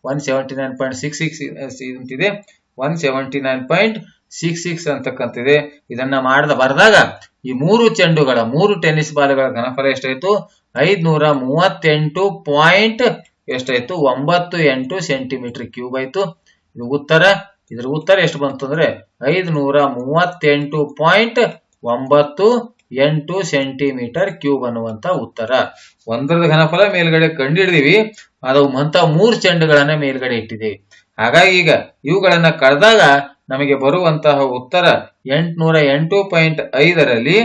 one seventy nine point six six ಅಂತಿದೆ one seventy nine point six six ಅಂತಕ್ಕಂತಿದೆ ಇದನ್ನ ಮಾಡದ ಬರೆದಾಗ ಈ ಮೂರು ಚೆಂಡುಗಳ, ಮೂರು ಟೆನ್ನಿಸ್ ಬಾಲ್ಗಳ ಘನಫಲ ಎಷ್ಟಾಯ್ತು? ಐದ್ನೂರ ಮೂವತ್ತೆಂಟು ಪಾಯಿಂಟ್ ಎಷ್ಟಾಯ್ತು? ಒಂಬತ್ತು ಎಂಟು ಸೆಂಟಿಮೀಟರ್ ಕ್ಯೂಬ್ ಆಯ್ತು. ಇದು ಉತ್ತರ ಇದ್ರ ಉತ್ತರ ಎಷ್ಟು ಬಂತು ಅಂದ್ರೆ ಐದ್ನೂರ ಮೂವತ್ತೆಂಟು ಪಾಯಿಂಟ್ ಒಂಬತ್ತು ಎಂಟು ಸೆಂಟಿಮೀಟರ್ ಕ್ಯೂಬ್ ಅನ್ನುವಂತ ಉತ್ತರ. ಒಂದರದ ಘನಫಲ ಮೇಲ್ಗಡೆ ಕಂಡಿಡಿದೀವಿ. ಅದು ಅಂತ ಮೂರು ಚೆಂಡುಗಳನ್ನ ಮೇಲ್ಗಡೆ ಇಟ್ಟಿದ್ದೀವಿ ಹಾಗಾಗಿ ಈಗ ಇವುಗಳನ್ನ ಕಳೆದಾಗ ನಮಗೆ ಬರುವಂತಹ ಉತ್ತರ ಎಂಟುನೂರ ಎಂಟು ಪಾಯಿಂಟ್ ಐದರಲ್ಲಿ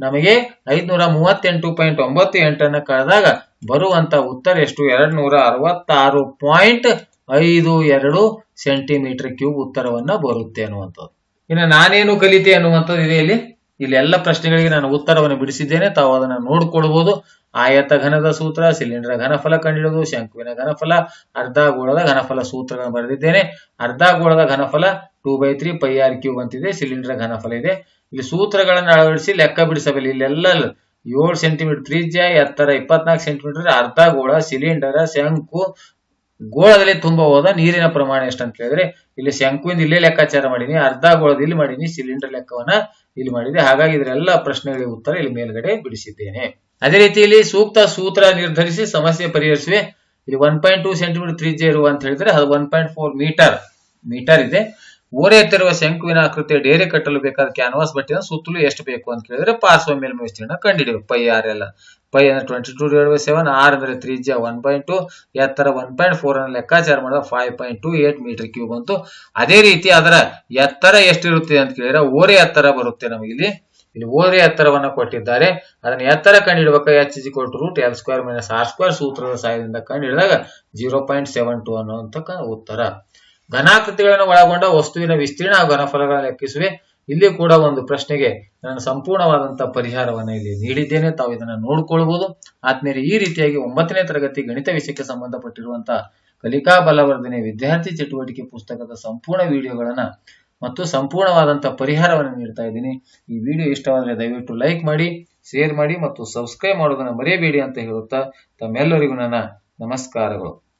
ನಮಗೆ ಐದ್ನೂರ ಮೂವತ್ತೆಂಟು ಪಾಯಿಂಟ್ ಒಂಬತ್ತು ಎಂಟನ್ನು ಕಳೆದಾಗ ಬರುವಂತ ಉತ್ತರ ಎಷ್ಟು? ಎರಡ್ ನೂರ ಅರವತ್ತಾರು ಪಾಯಿಂಟ್ ಐದು ಎರಡು ಸೆಂಟಿಮೀಟರ್ ಕ್ಯೂಬ್ ಉತ್ತರವನ್ನ ಬರುತ್ತೆ ಅನ್ನುವಂಥದ್ದು. ಇನ್ನು ನಾನೇನು ಕಲಿತೆ ಅನ್ನುವಂಥದ್ದು ಇದೆ ಇಲ್ಲಿ. ಇಲ್ಲಿ ಎಲ್ಲ ಪ್ರಶ್ನೆಗಳಿಗೆ ನಾನು ಉತ್ತರವನ್ನು ಬಿಡಿಸಿದ್ದೇನೆ. ತಾವು ಅದನ್ನು ನೋಡ್ಕೊಳ್ಬಹುದು ಆಯತ ಘನದ ಸೂತ್ರ, ಸಿಲಿಂಡರ್ ಘನಫಲ ಕಂಡುಹಿಡಿದು ಶಂಕುವಿನ ಘನಫಲ ಅರ್ಧ ಗೋಳದ ಘನಫಲ ಸೂತ್ರಗಳನ್ನು ಬರೆದಿದ್ದೇನೆ. ಅರ್ಧ ಗೋಳದ ಘನಫಲ two by three pi R cube ಅಂತಿದೆ. ಸಿಲಿಂಡರ್ ಘನಫಲ ಇದೆ. ಇಲ್ಲಿ ಸೂತ್ರಗಳನ್ನು ಅಳವಡಿಸಿ ಲೆಕ್ಕ ಬಿಡಿಸಬಲ್ಲ ಇಲ್ಲೆಲ್ಲ ಏಳು ಸೆಂಟಿಮೀಟರ್ ತ್ರಿಜ್ಯ, ಎತ್ತರ ಇಪ್ಪತ್ನಾಲ್ಕು ಸೆಂಟಿಮೀಟರ್ ಅರ್ಧ ಗೋಳ ಸಿಲಿಂಡರ್ ಶಂಕು, ಗೋಳದಲ್ಲಿ ತುಂಬ ಹೋದ ನೀರಿನ ಪ್ರಮಾಣ ಎಷ್ಟು ಅಂತ ಕೇಳಿದ್ರೆ ಇಲ್ಲಿ ಶಂಕುವಿಂದ ಇಲ್ಲೇ ಲೆಕ್ಕಾಚಾರ ಮಾಡೀನಿ, ಅರ್ಧ ಗೋಳದ ಇಲ್ಲಿ ಮಾಡೀನಿ ಸಿಲಿಂಡರ್ ಲೆಕ್ಕವನ್ನ ಇಲ್ಲಿ ಮಾಡಿದೆ. ಹಾಗಾಗಿ ಇದರೆಲ್ಲ ಪ್ರಶ್ನೆಗಳಿಗೆ ಉತ್ತರ ಇಲ್ಲಿ ಮೇಲ್ಗಡೆ ಬಿಡಿಸಿದ್ದೇನೆ. ಅದೇ ರೀತಿ ಇಲ್ಲಿ ಸೂಕ್ತ ಸೂತ್ರ ನಿರ್ಧರಿಸಿ ಸಮಸ್ಯೆ ಪರಿಹರಿಸುವೆ. ಇಲ್ಲಿ ಒನ್ ಪಾಯಿಂಟ್ ಟೂ ಸೆಂಟಿಮೀಟರ್ ತ್ರಿಜ್ಯ ಇರುವ ಅಂತ ಹೇಳಿದ್ರೆ ಅದು one point four metre metre ಇದೆ. ಓರೆ ಎತ್ತಿರುವ ಶಂಕುವಿನ ಆಕೃತಿಯ ಡೇರೆ ಕಟ್ಟಲು ಬೇಕಾದ ಕ್ಯಾನ್ವಾಸ್ ಬಟ್ಟಿನ ಸುತ್ತಲೂ ಎಷ್ಟು ಬೇಕು ಅಂತ ಕೇಳಿದ್ರೆ ಪಾರ್ಶ್ವ ಮೇಲ್ಮೈ ವಿಸ್ತೀರ್ಣ ಕಂಡಿಡಿಯು ಪೈ ಆರ್ ಎಲ್ಲ. ಪೈ ಅಂದ್ರೆ twenty two divide by seven R ಅಂದ್ರೆ ತ್ರಿಜ್ಯ ಒನ್ ಪಾಯಿಂಟ್ ಟು ಎತ್ತರ ಒನ್ ಪಾಯಿಂಟ್ ಫೋರ್ ಅನ್ನು ಲೆಕ್ಕಾಚಾರ ಮಾಡಿದ five point two eight metre cube ಅಂತು ಅದೇ ರೀತಿ ಅದರ ಎತ್ತರ ಎಷ್ಟಿರುತ್ತೆ ಅಂತ ಕೇಳಿದ್ರೆ ಓರೆ ಎತ್ತರ ಬರುತ್ತೆ ನಮಗೆ ಇಲ್ಲಿ ಇಲ್ಲಿ ಓರೆ ಎತ್ತರವನ್ನ ಕೊಟ್ಟಿದ್ದಾರೆ. ಅದನ್ನ ಎತ್ತರ ಕಂಡುಹಿಡಬೇಕು ಎಚ್ ಜಿ ಕೊಟ್ಟು root L square minus R square ಸೂತ್ರದ ಸಹಾಯದಿಂದ ಕಂಡುಹಿಡಿದಾಗ ಜೀರೋ ಪಾಯಿಂಟ್ ಸೆವೆನ್ ಟು ಅನ್ನುವಂತ ಉತ್ತರ. ಘನಾಕೃತಿಗಳನ್ನು ಒಳಗೊಂಡ ವಸ್ತುವಿನ ವಿಸ್ತೀರ್ಣ ಘನಫಲಗಳನ್ನು ಲೆಕ್ಕಿಸುವೆ. ಇಲ್ಲಿ ಕೂಡ ಒಂದು ಪ್ರಶ್ನೆಗೆ ನಾನು ಸಂಪೂರ್ಣವಾದಂತಹ ಪರಿಹಾರವನ್ನು ಇಲ್ಲಿ ನೀಡಿದ್ದೇನೆ. ತಾವು ಇದನ್ನು ನೋಡ್ಕೊಳ್ಬಹುದು ಆದ್ಮೇಲೆ ಈ ರೀತಿಯಾಗಿ ಒಂಬತ್ತನೇ ತರಗತಿ ಗಣಿತ ವಿಷಯಕ್ಕೆ ಸಂಬಂಧಪಟ್ಟಿರುವಂತಹ ಕಲಿಕಾ ಬಲವರ್ಧನೆ ವಿದ್ಯಾರ್ಥಿ ಚಟುವಟಿಕೆ ಪುಸ್ತಕದ ಸಂಪೂರ್ಣ ವಿಡಿಯೋಗಳನ್ನ ಮತ್ತು ಸಂಪೂರ್ಣವಾದಂತಹ ಪರಿಹಾರವನ್ನು ನೀಡ್ತಾ ಇದ್ದೀನಿ. ಈ ವಿಡಿಯೋ ಇಷ್ಟವಾದರೆ ದಯವಿಟ್ಟು ಲೈಕ್ ಮಾಡಿ, ಶೇರ್ ಮಾಡಿ ಮತ್ತು ಸಬ್ಸ್ಕ್ರೈಬ್ ಮಾಡೋದನ್ನು ಮರೆಯಬೇಡಿ ಅಂತ ಹೇಳುತ್ತಾ ತಮ್ಮೆಲ್ಲರಿಗೂ ನನ್ನ ನಮಸ್ಕಾರಗಳು.